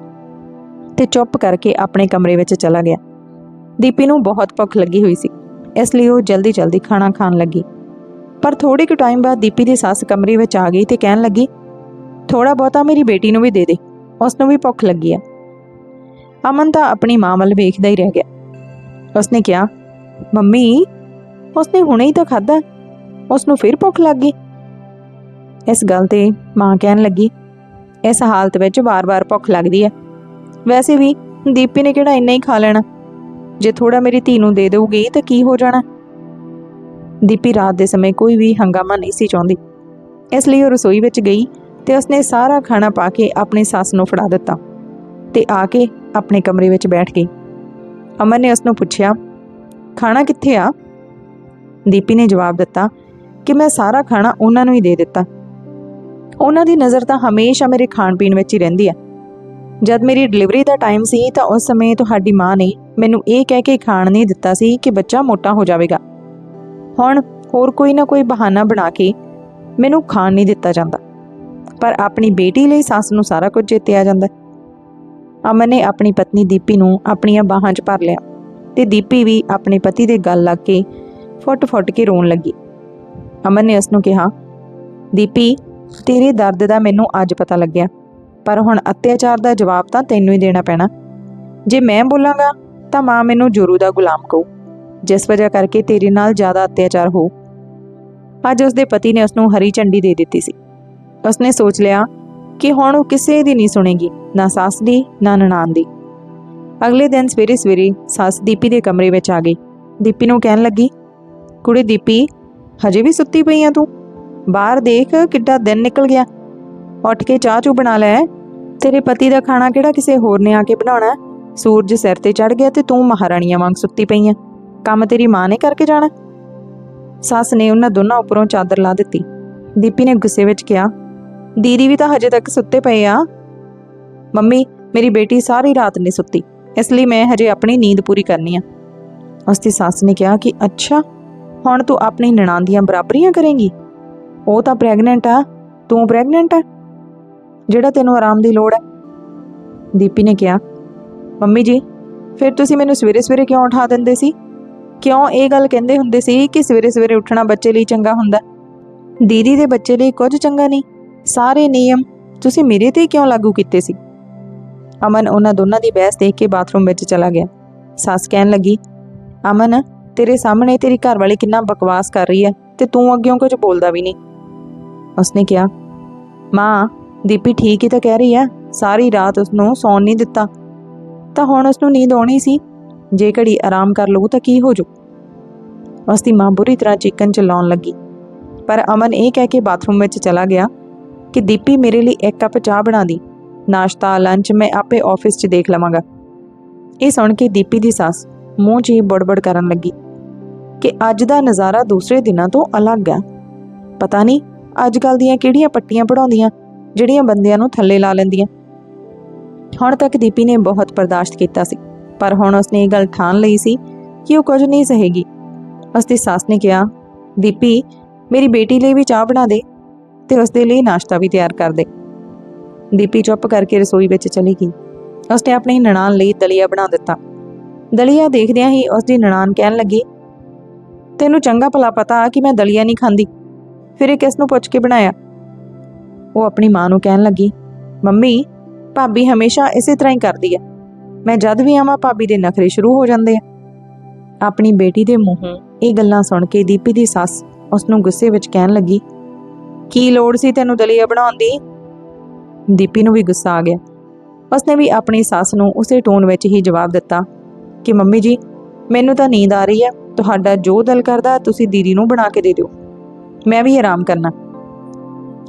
ਤੇ ਚੁੱਪ ਕਰਕੇ ਆਪਣੇ ਕਮਰੇ ਵਿੱਚ ਚਲਾ ਗਿਆ। ਦੀਪੀ ਨੂੰ ਬਹੁਤ ਭੁੱਖ ਲੱਗੀ ਹੋਈ ਸੀ, ਇਸ ਲਈ ਉਹ ਜਲਦੀ-ਜਲਦੀ ਖਾਣਾ ਖਾਣ ਲੱਗੀ। ਪਰ ਥੋੜੇ ਕੁ ਟਾਈਮ ਬਾਅਦ ਦੀਪੀ ਦੀ ਸੱਸ ਕਮਰੇ ਵਿੱਚ ਆ ਗਈ ਤੇ ਕਹਿਣ ਲੱਗੀ ਥੋੜਾ ਬਹੁਤਾ ਮੇਰੀ ਬੇਟੀ ਨੂੰ ਵੀ ਦੇ ਦੇ ਉਸ ਨੂੰ ਵੀ ਭੁੱਖ ਲੱਗੀ ਆ। ਅਮਨ ਤਾਂ ਆਪਣੀ ਮਾਂ ਵੱਲ ਵੇਖਦਾ ਹੀ ਰਹਿ ਗਿਆ। ਉਸਨੇ ਕਿਹਾ, ਮੰਮੀ ਉਸਨੇ ਹੁਣੇ ਹੀ ਤਾਂ ਖਾਦਾ ਉਸ ਨੂੰ ਫਿਰ ਭੁੱਖ ਲੱਗ ਗਈ। ਇਸ ਗੱਲ ਤੇ ਮਾਂ ਕਹਿਣ ਲੱਗੀ, ਇਸ ਹਾਲਤ ਵਿੱਚ ਵਾਰ-ਵਾਰ ਭੁੱਖ ਲੱਗਦੀ ਹੈ। ਵੈਸੇ ਵੀ ਦੀਪੀ ਨੇ ਕਿਹੜਾ ਇੰਨਾ ਹੀ ਖਾ ਲੈਣਾ। ਜੇ ਥੋੜਾ ਮੇਰੀ ਧੀ ਨੂੰ ਦੇ ਦੇਊਗੀ ਤਾਂ ਕੀ ਹੋ ਜਾਣਾ? ਦੀਪੀ ਰਾਤ ਦੇ ਸਮੇਂ ਕੋਈ ਵੀ ਹੰਗਾਮਾ ਨਹੀਂ ਸੀ ਚਾਹੁੰਦੀ। ਇਸ ਲਈ ਉਹ ਰਸੋਈ ਵਿੱਚ ਗਈ ਤੇ ਉਸਨੇ ਸਾਰਾ ਖਾਣਾ ਪਾ ਕੇ ਆਪਣੀ ਸੱਸ ਨੂੰ ਫੜਾ ਦਿੱਤਾ ਤੇ ਆ ਕੇ ਆਪਣੇ ਕਮਰੇ ਵਿੱਚ ਬੈਠ ਗਈ। ਅਮਨ ਨੇ ਉਸ ਨੂੰ ਪੁੱਛਿਆ, ਖਾਣਾ ਕਿੱਥੇ ਆ? ਦੀਪੀ ਨੇ ਜਵਾਬ ਦਿੱਤਾ ਕਿ ਮੈਂ ਸਾਰਾ ਖਾਣਾ ਉਹਨਾਂ ਨੂੰ ਹੀ ਦੇ ਦਿੱਤਾ। ਉਹਨਾਂ ਦੀ ਨਜ਼ਰ ਤਾਂ ਹਮੇਸ਼ਾ ਮੇਰੇ ਖਾਣ ਪੀਣ ਵਿੱਚ ਹੀ ਰਹਿੰਦੀ ਹੈ ਜਦ ਮੇਰੀ ਡਿਲੀਵਰੀ ਦਾ ਟਾਈਮ ਸੀ ਤਾਂ ਉਸ ਸਮੇਂ ਤੁਹਾਡੀ ਮਾਂ ਨੇ ਮੈਨੂੰ ਇਹ ਕਹਿ ਕੇ ਖਾਣ ਨਹੀਂ ਦਿੱਤਾ ਸੀ ਕਿ ਬੱਚਾ ਮੋਟਾ ਹੋ ਜਾਵੇਗਾ। ਹੁਣ ਹੋਰ ਕੋਈ ਨਾ ਕੋਈ ਬਹਾਨਾ ਬਣਾ ਕੇ ਮੈਨੂੰ ਖਾਣ ਨਹੀਂ ਦਿੱਤਾ ਜਾਂਦਾ। ਪਰ ਆਪਣੀ ਬੇਟੀ ਲਈ ਸੱਸ ਨੂੰ ਸਾਰਾ ਕੁਝ ਚੇਤੇ ਆ ਜਾਂਦਾ। ਅਮਨ ਨੇ ਆਪਣੀ ਪਤਨੀ ਦੀਪੀ ਨੂੰ ਆਪਣੀਆਂ ਬਾਹਾਂ 'ਚ ਭਰ ਲਿਆ ਤੇ ਦੀਪੀ ਵੀ ਆਪਣੇ ਪਤੀ ਦੇ ਗੱਲ ਲੱਗ ਕੇ ਫੁੱਟ-ਫੁੱਟ ਕੇ ਰੋਣ ਲੱਗੀ। ਅਮਨ ਨੇ ਉਸ ਨੂੰ ਕਿਹਾ, ਦੀਪੀ, ਤੇਰੇ ਦਰਦ ਦਾ ਮੈਨੂੰ ਅੱਜ ਪਤਾ ਲੱਗਿਆ, ਪਰ ਹੁਣ ਅਤਿਆਚਾਰ ਦਾ ਜਵਾਬ ਤਾਂ ਤੈਨੂੰ ਹੀ ਦੇਣਾ ਪੈਣਾ। ਜੇ ਮੈਂ ਬੋਲਾਂਗਾ, ਤਾਂ ਮਾਂ ਮੈਨੂੰ ਜੁਰੂ ਦਾ ਗੁਲਾਮ ਕਹੂ, ਜਿਸ ਵਜ੍ਹਾ ਕਰਕੇ ਤੇਰੇ ਨਾਲ ਜ਼ਿਆਦਾ ਅਤਿਆਚਾਰ ਹੋ ਅੱਜ ਉਸਦੇ ਪਤੀ ਨੇ ਉਸ ਨੂੰ ਹਰੀ ਝੰਡੀ ਦੇ ਦਿੱਤੀ ਸੀ। ਉਸਨੇ ਸੋਚ ਲਿਆ ਕਿ ਹੁਣ ਉਹ ਕਿਸੇ ਦੀ ਨਹੀਂ ਸੁਣੇਗੀ, ਨਾ ਸੱਸ ਦੀ, ਨਾ ਨਨਾਣ ਦੀ। ਅਗਲੇ ਦਿਨ ਸਵੇਰੇ ਸਵੇਰੇ ਸੱਸ ਦੀਪੀ ਦੇ ਕਮਰੇ ਵਿੱਚ ਆ ਗਈ। ਦੀਪੀ ਨੂੰ ਕਹਿਣ ਲੱਗੀ ਕੁੜੀ ਦੀਪੀ, ਹਜੇ ਵੀ ਸੁੱਤੀ ਪਈ ਆ ਤੂੰ? ਬਾਹਰ ਦੇਖ ਕਿੱਡਾ ਦਿਨ ਨਿਕਲ ਗਿਆ। ਉੱਠ ਕੇ ਚਾਹ ਚੂ ਬਣਾ ਲੈ। ਤੇਰੇ ਪਤੀ ਦਾ ਖਾਣਾ ਕਿਹੜਾ ਕਿਸੇ ਹੋਰ ਨੇ ਆ ਕੇ ਬਣਾਉਣਾ? ਸੂਰਜ ਸਿਰ ਤੇ ਚੜ ਗਿਆ ਤੇ ਤੂੰ ਮਹਾਰਾਣੀਆਂ ਵਾਂਗ ਸੁੱਤੀ ਪਈ ਆ। ਕੰਮ ਤੇਰੀ ਮਾਂ ਨੇ ਕਰਕੇ ਜਾਣਾ? ਸੱਸ ਨੇ ਉਹਨਾਂ ਦੋਨਾਂ ਉੱਪਰੋਂ ਚਾਦਰ ਲਾ ਦਿੱਤੀ। ਦੀਪੀ ਨੇ ਗੁੱਸੇ ਵਿੱਚ ਕਿਹਾ, ਦੀਦੀ ਵੀ ਤਾਂ ਹਜੇ ਤੱਕ ਸੁੱਤੇ ਪਏ ਆ। ਮੰਮੀ, ਮੇਰੀ ਬੇਟੀ ਸਾਰੀ ਰਾਤ ਨਹੀਂ ਸੁੱਤੀ। ਇਸ ਲਈ ਮੈਂ ਹਜੇ ਆਪਣੀ ਨੀਂਦ ਪੂਰੀ ਕਰਨੀ ਆ। ਉਸ ਦੀ ਸੱਸ ਨੇ ਕਿਹਾ ਕਿ, ਅੱਛਾ ਹੁਣ ਤੂੰ ਆਪਣੀ ਨਣਾਂ ਦੀਆਂ ਬਰਾਬਰੀਆਂ ਕਰੇਂਗੀ? ਉਹ ਤਾਂ ਪ੍ਰੈਗਨੈਂਟ ਆ, ਤੂੰ ਪ੍ਰੈਗਨੈਂਟ ਆ? ਜਿਹੜਾ ਤੈਨੂੰ ਆਰਾਮ ਦੀ ਲੋੜ ਹੈ ਦੀਪੀ ਨੇ ਕਿਹਾ, ਮੰਮੀ ਜੀ, ਫਿਰ ਤੁਸੀਂ ਮੈਨੂੰ ਸਵੇਰੇ ਸਵੇਰੇ ਕਿਉਂ ਉਠਾ ਦਿੰਦੇ ਸੀ? ਕਿਉਂ ਇਹ ਗੱਲ ਕਹਿੰਦੇ ਹੁੰਦੇ ਸੀ ਕਿ ਸਵੇਰੇ ਸਵੇਰੇ ਉੱਠਣਾ ਬੱਚੇ ਲਈ ਚੰਗਾ ਹੁੰਦਾ? ਦੀਦੀ ਦੇ ਬੱਚੇ ਲਈ ਕੁਝ ਚੰਗਾ ਨਹੀਂ। ਸਾਰੇ ਨਿਯਮ ਤੁਸੀਂ ਮੇਰੇ ਤੇ ਕਿਉਂ ਲਾਗੂ ਕੀਤੇ ਸੀ? ਅਮਨ ਉਹਨਾਂ ਦੋਨਾਂ ਦੀ ਬਹਿਸ ਦੇਖ ਕੇ ਬਾਥਰੂਮ ਵਿੱਚ ਚਲਾ ਗਿਆ। ਸੱਸ ਕਹਿਣ ਲੱਗੀ, ਅਮਨ ਤੇਰੇ ਸਾਹਮਣੇ ਤੇਰੀ ਘਰ ਵਾਲੀ ਕਿੰਨਾ ਬਕਵਾਸ ਕਰ ਰਹੀ ਹੈ ਤੇ ਤੂੰ ਅੱਗਿਓਂ ਕੁਝ ਬੋਲਦਾ ਵੀ ਨਹੀਂ। ਉਸਨੇ ਕਿਹਾ, ਮਾਂ, ਦੀਪੀ ਠੀਕ ਹੀ ਤਾਂ ਕਹਿ ਰਹੀ ਹੈ, ਸਾਰੀ ਰਾਤ ਉਸਨੂੰ ਸੌਣ ਨਹੀਂ ਦਿੱਤਾ। ਤਾਂ ਹੁਣ ਉਸਨੂੰ ਨੀਂਦ ਆਉਣੀ ਸੀ, ਜੇ ਘੜੀ ਆਰਾਮ ਕਰ ਲਊ ਤਾਂ ਕੀ ਹੋ ਜੂ? ਉਸ ਮਾਂ ਬੁਰੀ ਤਰ੍ਹਾਂ ਚਿਕਨ ਚਲਾਉਣ ਲੱਗੀ। ਪਰ ਅਮਨ ਇਹ ਕਹਿ ਕੇ ਬਾਥਰੂਮ ਵਿੱਚ ਚਲਾ ਗਿਆ ਕਿ ਦੀਪੀ ਮੇਰੇ ਲਈ ਇੱਕ ਕੱਪ ਚਾਹ ਬਣਾ ਦੀ, ਨਾਸ਼ਤਾ ਲੰਚ ਮੈਂ ਆਪੇ ਆਫਿਸ 'ਚ ਦੇਖ ਲਵਾਂਗਾ। ਇਹ ਸੁਣ ਕੇ ਦੀਪੀ ਦੀ ਸੱਸ ਮੂੰਹ 'ਚ ਹੀ ਬੜਬੜ ਕਰਨ ਲੱਗੀ। ਕਿ ਅੱਜ ਦਾ ਨਜ਼ਾਰਾ ਦੂਸਰੇ ਦਿਨਾਂ ਤੋਂ ਅਲੱਗ ਹੈ। ਪਤਾ ਨਹੀਂ ਅੱਜ ਕੱਲ ਦੀਆਂ ਕਿਹੜੀਆਂ ਪੱਟੀਆਂ ਪੜਾਉਂਦੀਆਂ ਜਿਹੜੀਆਂ ਬੰਦਿਆਂ ਨੂੰ ਥੱਲੇ ਲਾ ਲੈਂਦੀਆਂ। ਹੁਣ ਤੱਕ ਦੀਪੀ ਨੇ ਬਹੁਤ ਬਰਦਾਸ਼ਤ ਕੀਤਾ ਸੀ, ਪਰ ਹੁਣ ਉਸਨੇ ਇਹ ਗੱਲ ਠਾਣ ਲਈ ਸੀ ਕਿ ਉਹ ਕੁਝ ਨਹੀਂ ਸਹੇਗੀ। ਉਸਦੀ ਸੱਸ ਨੇ ਕਿਹਾ, ਦੀਪੀ, ਮੇਰੀ ਬੇਟੀ ਲਈ ਵੀ ਚਾਹ ਬਣਾ ਦੇ ਤੇ ਉਸਦੇ ਲਈ ਨਾਸ਼ਤਾ ਵੀ ਤਿਆਰ ਕਰ ਦੇ। ਦੀਪੀ ਚੁੱਪ ਕਰਕੇ ਰਸੋਈ ਵਿੱਚ ਚਲੀ ਗਈ। ਉਸਨੇ ਆਪਣੀ ਨਨਾਣ ਲਈ ਦਲੀਆ ਬਣਾ ਦਿੱਤਾ। ਦਲੀਆ ਦੇਖਦਿਆਂ ਹੀ ਉਸਦੀ ਨਨਾਣ ਕਹਿਣ ਲੱਗੀ ਤੈਨੂੰ ਚੰਗਾ ਭਲਾ ਪਤਾ ਕਿ ਮੈਂ ਦਲੀਆ ਨਹੀਂ ਖਾਂਦੀ। ਫਿਰ ਇਹ ਕਿਸ ਨੂੰ ਪੁੱਛ ਕੇ ਬਣਾਇਆ? ਉਹ ਆਪਣੀ ਮਾਂ ਨੂੰ ਕਹਿਣ ਲੱਗੀ ਮੰਮੀ ਭਾਬੀ ਹਮੇਸ਼ਾ ਇਸੇ ਤਰ੍ਹਾਂ ਹੀ ਕਰਦੀ ਹੈ। ਮੈਂ ਜਦ ਵੀ ਆਵਾਂ ਭਾਬੀ ਦੇ ਨਖਰੇ ਸ਼ੁਰੂ ਹੋ ਜਾਂਦੇ ਆ। ਆਪਣੀ ਬੇਟੀ ਦੇ ਮੂੰਹੋਂ ਇਹ ਗੱਲਾਂ ਸੁਣ ਕੇ ਦੀਪੀ ਦੀ ਸੱਸ ਉਸ ਨੂੰ ਗੁੱਸੇ ਵਿੱਚ ਕਹਿਣ ਲੱਗੀ ਕੀ ਲੋੜ ਸੀ ਤੈਨੂੰ ਦਲੀਆ ਬਣਾਉਣ ਦੀ? ਦੀਪੀ ਨੂੰ ਵੀ ਗੁੱਸਾ ਆ ਗਿਆ। ਉਸਨੇ ਵੀ ਆਪਣੀ ਸੱਸ ਨੂੰ ਉਸੇ ਟੋਨ ਵਿੱਚ ਹੀ ਜਵਾਬ ਦਿੱਤਾ ਕਿ ਮੰਮੀ ਜੀ ਮੈਨੂੰ ਤਾਂ ਨੀਂਦ ਆ ਰਹੀ ਹੈ। ਤੁਹਾਡਾ ਜੋ ਦਿਲ ਕਰਦਾ, ਤੁਸੀਂ ਦੀਦੀ ਨੂੰ ਬਣਾ ਕੇ ਦੇ ਦਿਓ। ਮੈਂ ਵੀ ਆਰਾਮ ਕਰਨਾ।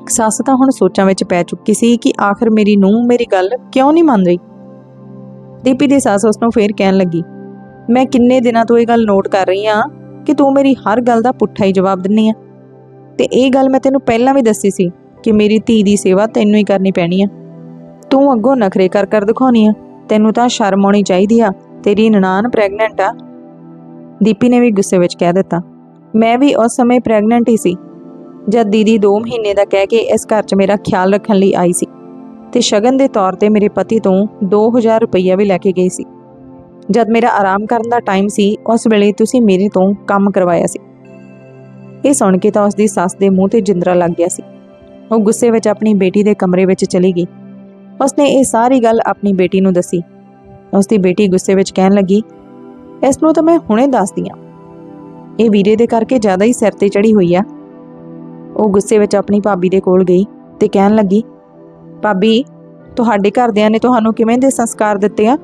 ਸੱਸ ਤਾਂ ਹੁਣ ਸੋਚਾਂ ਵਿੱਚ ਪੈ ਚੁੱਕੀ ਸੀ ਕਿ ਆਖਰ ਮੇਰੀ ਨੂੰ ਮੇਰੀ ਗੱਲ ਕਿਉਂ ਨਹੀਂ ਮੰਨ ਰਹੀ? ਦੀਪੀ ਦੀ ਸੱਸ ਉਸ ਨੂੰ ਫੇਰ ਕਹਿਣ ਲੱਗੀ, ਮੈਂ ਕਿੰਨੇ ਦਿਨਾਂ ਤੋਂ ਇਹ ਗੱਲ ਨੋਟ ਕਰ ਰਹੀ ਹਾਂ ਕਿ ਤੂੰ ਮੇਰੀ ਹਰ ਗੱਲ ਦਾ ਪੁੱਠਾ ਹੀ ਜਵਾਬ ਦਿੰਨੀ ਆ। ਤੇ ਇਹ ਗੱਲ ਮੈਂ ਤੈਨੂੰ ਪਹਿਲਾਂ ਵੀ ਦੱਸੀ ਸੀ ਕਿ ਮੇਰੀ ਧੀ ਦੀ ਸੇਵਾ ਤੈਨੂੰ ਹੀ ਕਰਨੀ ਪੈਣੀ ਆ। ਤੂੰ ਅੱਗੋਂ ਨਖਰੇ ਕਰ ਕਰ ਦਿਖਾਉਣੀ ਆ। ਤੈਨੂੰ ਤਾਂ ਸ਼ਰਮ ਆਉਣੀ ਚਾਹੀਦੀ ਆ। ਤੇਰੀ ਨਨਾਣ ਪ੍ਰੈਗਨੈਂਟ ਆ। ਦੀਪੀ ਨੇ ਵੀ ਗੁੱਸੇ ਵਿੱਚ ਕਹਿ ਦਿੱਤਾ। ਮੈਂ ਵੀ ਉਸ ਸਮੇਂ ਪ੍ਰੈਗਨੈਂਟ ਹੀ ਸੀ, ਜਦ ਦੀਦੀ 2 ਮਹੀਨੇ ਦਾ ਕਹਿ ਕੇ ਇਸ ਘਰ 'ਚ ਮੇਰਾ ਖਿਆਲ ਰੱਖਣ ਲਈ ਆਈ ਸੀ ਤੇ ਸ਼ਗਨ ਦੇ ਤੌਰ ਤੇ ਮੇਰੇ ਪਤੀ ਤੋਂ 2000 ਰੁਪਈਆ ਵੀ ਲੈ ਕੇ ਗਈ ਸੀ। ਜਦ ਮੇਰਾ ਆਰਾਮ ਕਰਨ ਦਾ ਟਾਈਮ ਸੀ, ਉਸ ਵੇਲੇ ਤੁਸੀਂ ਮੇਰੇ ਤੋਂ ਕੰਮ ਕਰਵਾਇਆ ਸੀ। ਇਹ ਸੁਣ ਕੇ ਤਾਂ ਉਸ ਦੀ ਸੱਸ ਦੇ ਮੂੰਹ ਤੇ ਜਿੰਦਰਾ ਲੱਗ ਗਿਆ ਸੀ। ਉਹ ਗੁੱਸੇ ਵਿੱਚ ਆਪਣੀ ਬੇਟੀ ਦੇ ਕਮਰੇ ਵਿੱਚ ਚਲੀ ਗਈ। ਉਸਨੇ ਇਹ ਸਾਰੀ ਗੱਲ ਆਪਣੀ ਬੇਟੀ ਨੂੰ ਦੱਸੀ। ਉਸ ਦੀ ਬੇਟੀ ਗੁੱਸੇ ਵਿੱਚ ਕਹਿਣ ਲੱਗੀ ਇਸ ਨੂੰ ਤਾਂ ਮੈਂ ਹੁਣੇ ਦੱਸਦੀ ਆ ਇਹ ਵੀਰੇ ਦੇ ਕਰਕੇ ਜ਼ਿਆਦਾ ਹੀ ਸਿਰ ਤੇ ਚੜੀ ਹੋਈ ਆ। ਉਹ ਗੁੱਸੇ ਵਿੱਚ ਆਪਣੀ ਭਾਬੀ ਦੇ ਕੋਲ ਗਈ ਤੇ ਕਹਿਣ ਲੱਗੀ, ਭਾਬੀ, ਤੁਹਾਡੇ ਘਰਦਿਆਂ ਨੇ ਤੁਹਾਨੂੰ ਕਿਵੇਂ ਦੇ ਸੰਸਕਾਰ ਦਿੱਤੇ ਆ?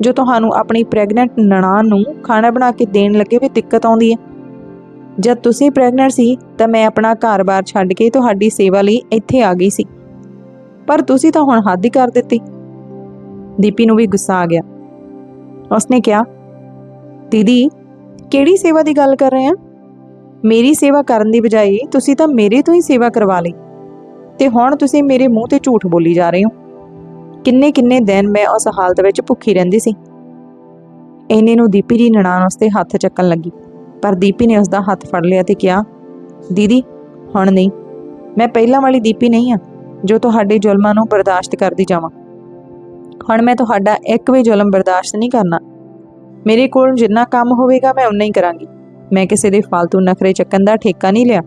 ਜੋ ਤੁਹਾਨੂੰ ਆਪਣੀ ਪ੍ਰੈਗਨੈਂਟ ਨਣਾ ਨੂੰ ਖਾਣਾ ਬਣਾ ਕੇ ਦੇਣ ਲੱਗੇ ਵੀ ਦਿੱਕਤ ਆਉਂਦੀ ਹੈ ਜਦ ਤੁਸੀਂ ਪ੍ਰੈਗਨੈਂਟ ਸੀ, ਤਾਂ ਮੈਂ ਆਪਣਾ ਘਰ-ਬਾਰ ਛੱਡ ਕੇ ਤੁਹਾਡੀ ਸੇਵਾ ਲਈ ਇੱਥੇ ਆ ਗਈ ਸੀ। ਪਰ ਤੁਸੀਂ ਤਾਂ ਹੁਣ ਹੱਦ ਹੀ ਕਰ ਦਿੱਤੀ। ਦੀਪੀ ਨੂੰ ਵੀ ਗੁੱਸਾ ਆ ਗਿਆ। ਉਸਨੇ ਕਿਹਾ ਦੀਦੀ, ਕਿਹੜੀ ਸੇਵਾ ਦੀ ਗੱਲ ਕਰ ਰਹੇ ਆ? ਮੇਰੀ ਸੇਵਾ ਕਰਨ ਦੀ ਬਜਾਏ ਤੁਸੀਂ ਤਾਂ ਮੇਰੇ ਤੋਂ ਹੀ ਸੇਵਾ ਕਰਵਾ ਲਈ ਤੇ ਹੁਣ ਤੁਸੀਂ ਮੇਰੇ ਮੂੰਹ ਤੇ ਝੂਠ ਬੋਲੀ ਜਾ ਰਹੇ ਹੋ। ਕਿੰਨੇ ਕਿੰਨੇ ਦਿਨ ਮੈਂ ਉਸ ਹਾਲਤ ਵਿੱਚ ਭੁੱਖੀ ਰਹਿੰਦੀ ਸੀ। ਇਹਨੇ ਨੂੰ ਦੀਪੀ ਦੀ ਨਨਾਣ ਉਸਤੇ ਹੱਥ ਚੱਕਣ ਲੱਗੀ, ਪਰ ਦੀਪੀ ਨੇ ਉਸਦਾ ਹੱਥ ਫੜ ਲਿਆ ਤੇ ਕਿਹਾ, ਦੀਦੀ, ਹੁਣ ਨਹੀਂ, ਮੈਂ ਪਹਿਲਾਂ ਵਾਲੀ ਦੀਪੀ ਨਹੀਂ ਆ, ਜੋ ਤੁਹਾਡੇ ਜ਼ੁਲਮਾਂ ਨੂੰ ਬਰਦਾਸ਼ਤ ਕਰਦੀ ਜਾਵਾਂ। ਹੁਣ ਮੈਂ ਤੁਹਾਡਾ ਇੱਕ ਵੀ ਜ਼ੁਲਮ ਬਰਦਾਸ਼ਤ ਨਹੀਂ ਕਰਨਾ ਮੇਰੇ ਕੋਲ ਜਿੰਨਾ ਕੰਮ ਹੋਵੇਗਾ ਮੈਂ ਉਨਾ ਹੀ ਕਰਾਂਗੀ। ਮੈਂ ਕਿਸੇ ਦੇ ਫालतू ਨਖਰੇ ਚੱਕਣ ਦਾ ਠੇਕਾ ਨਹੀਂ ਲਿਆ।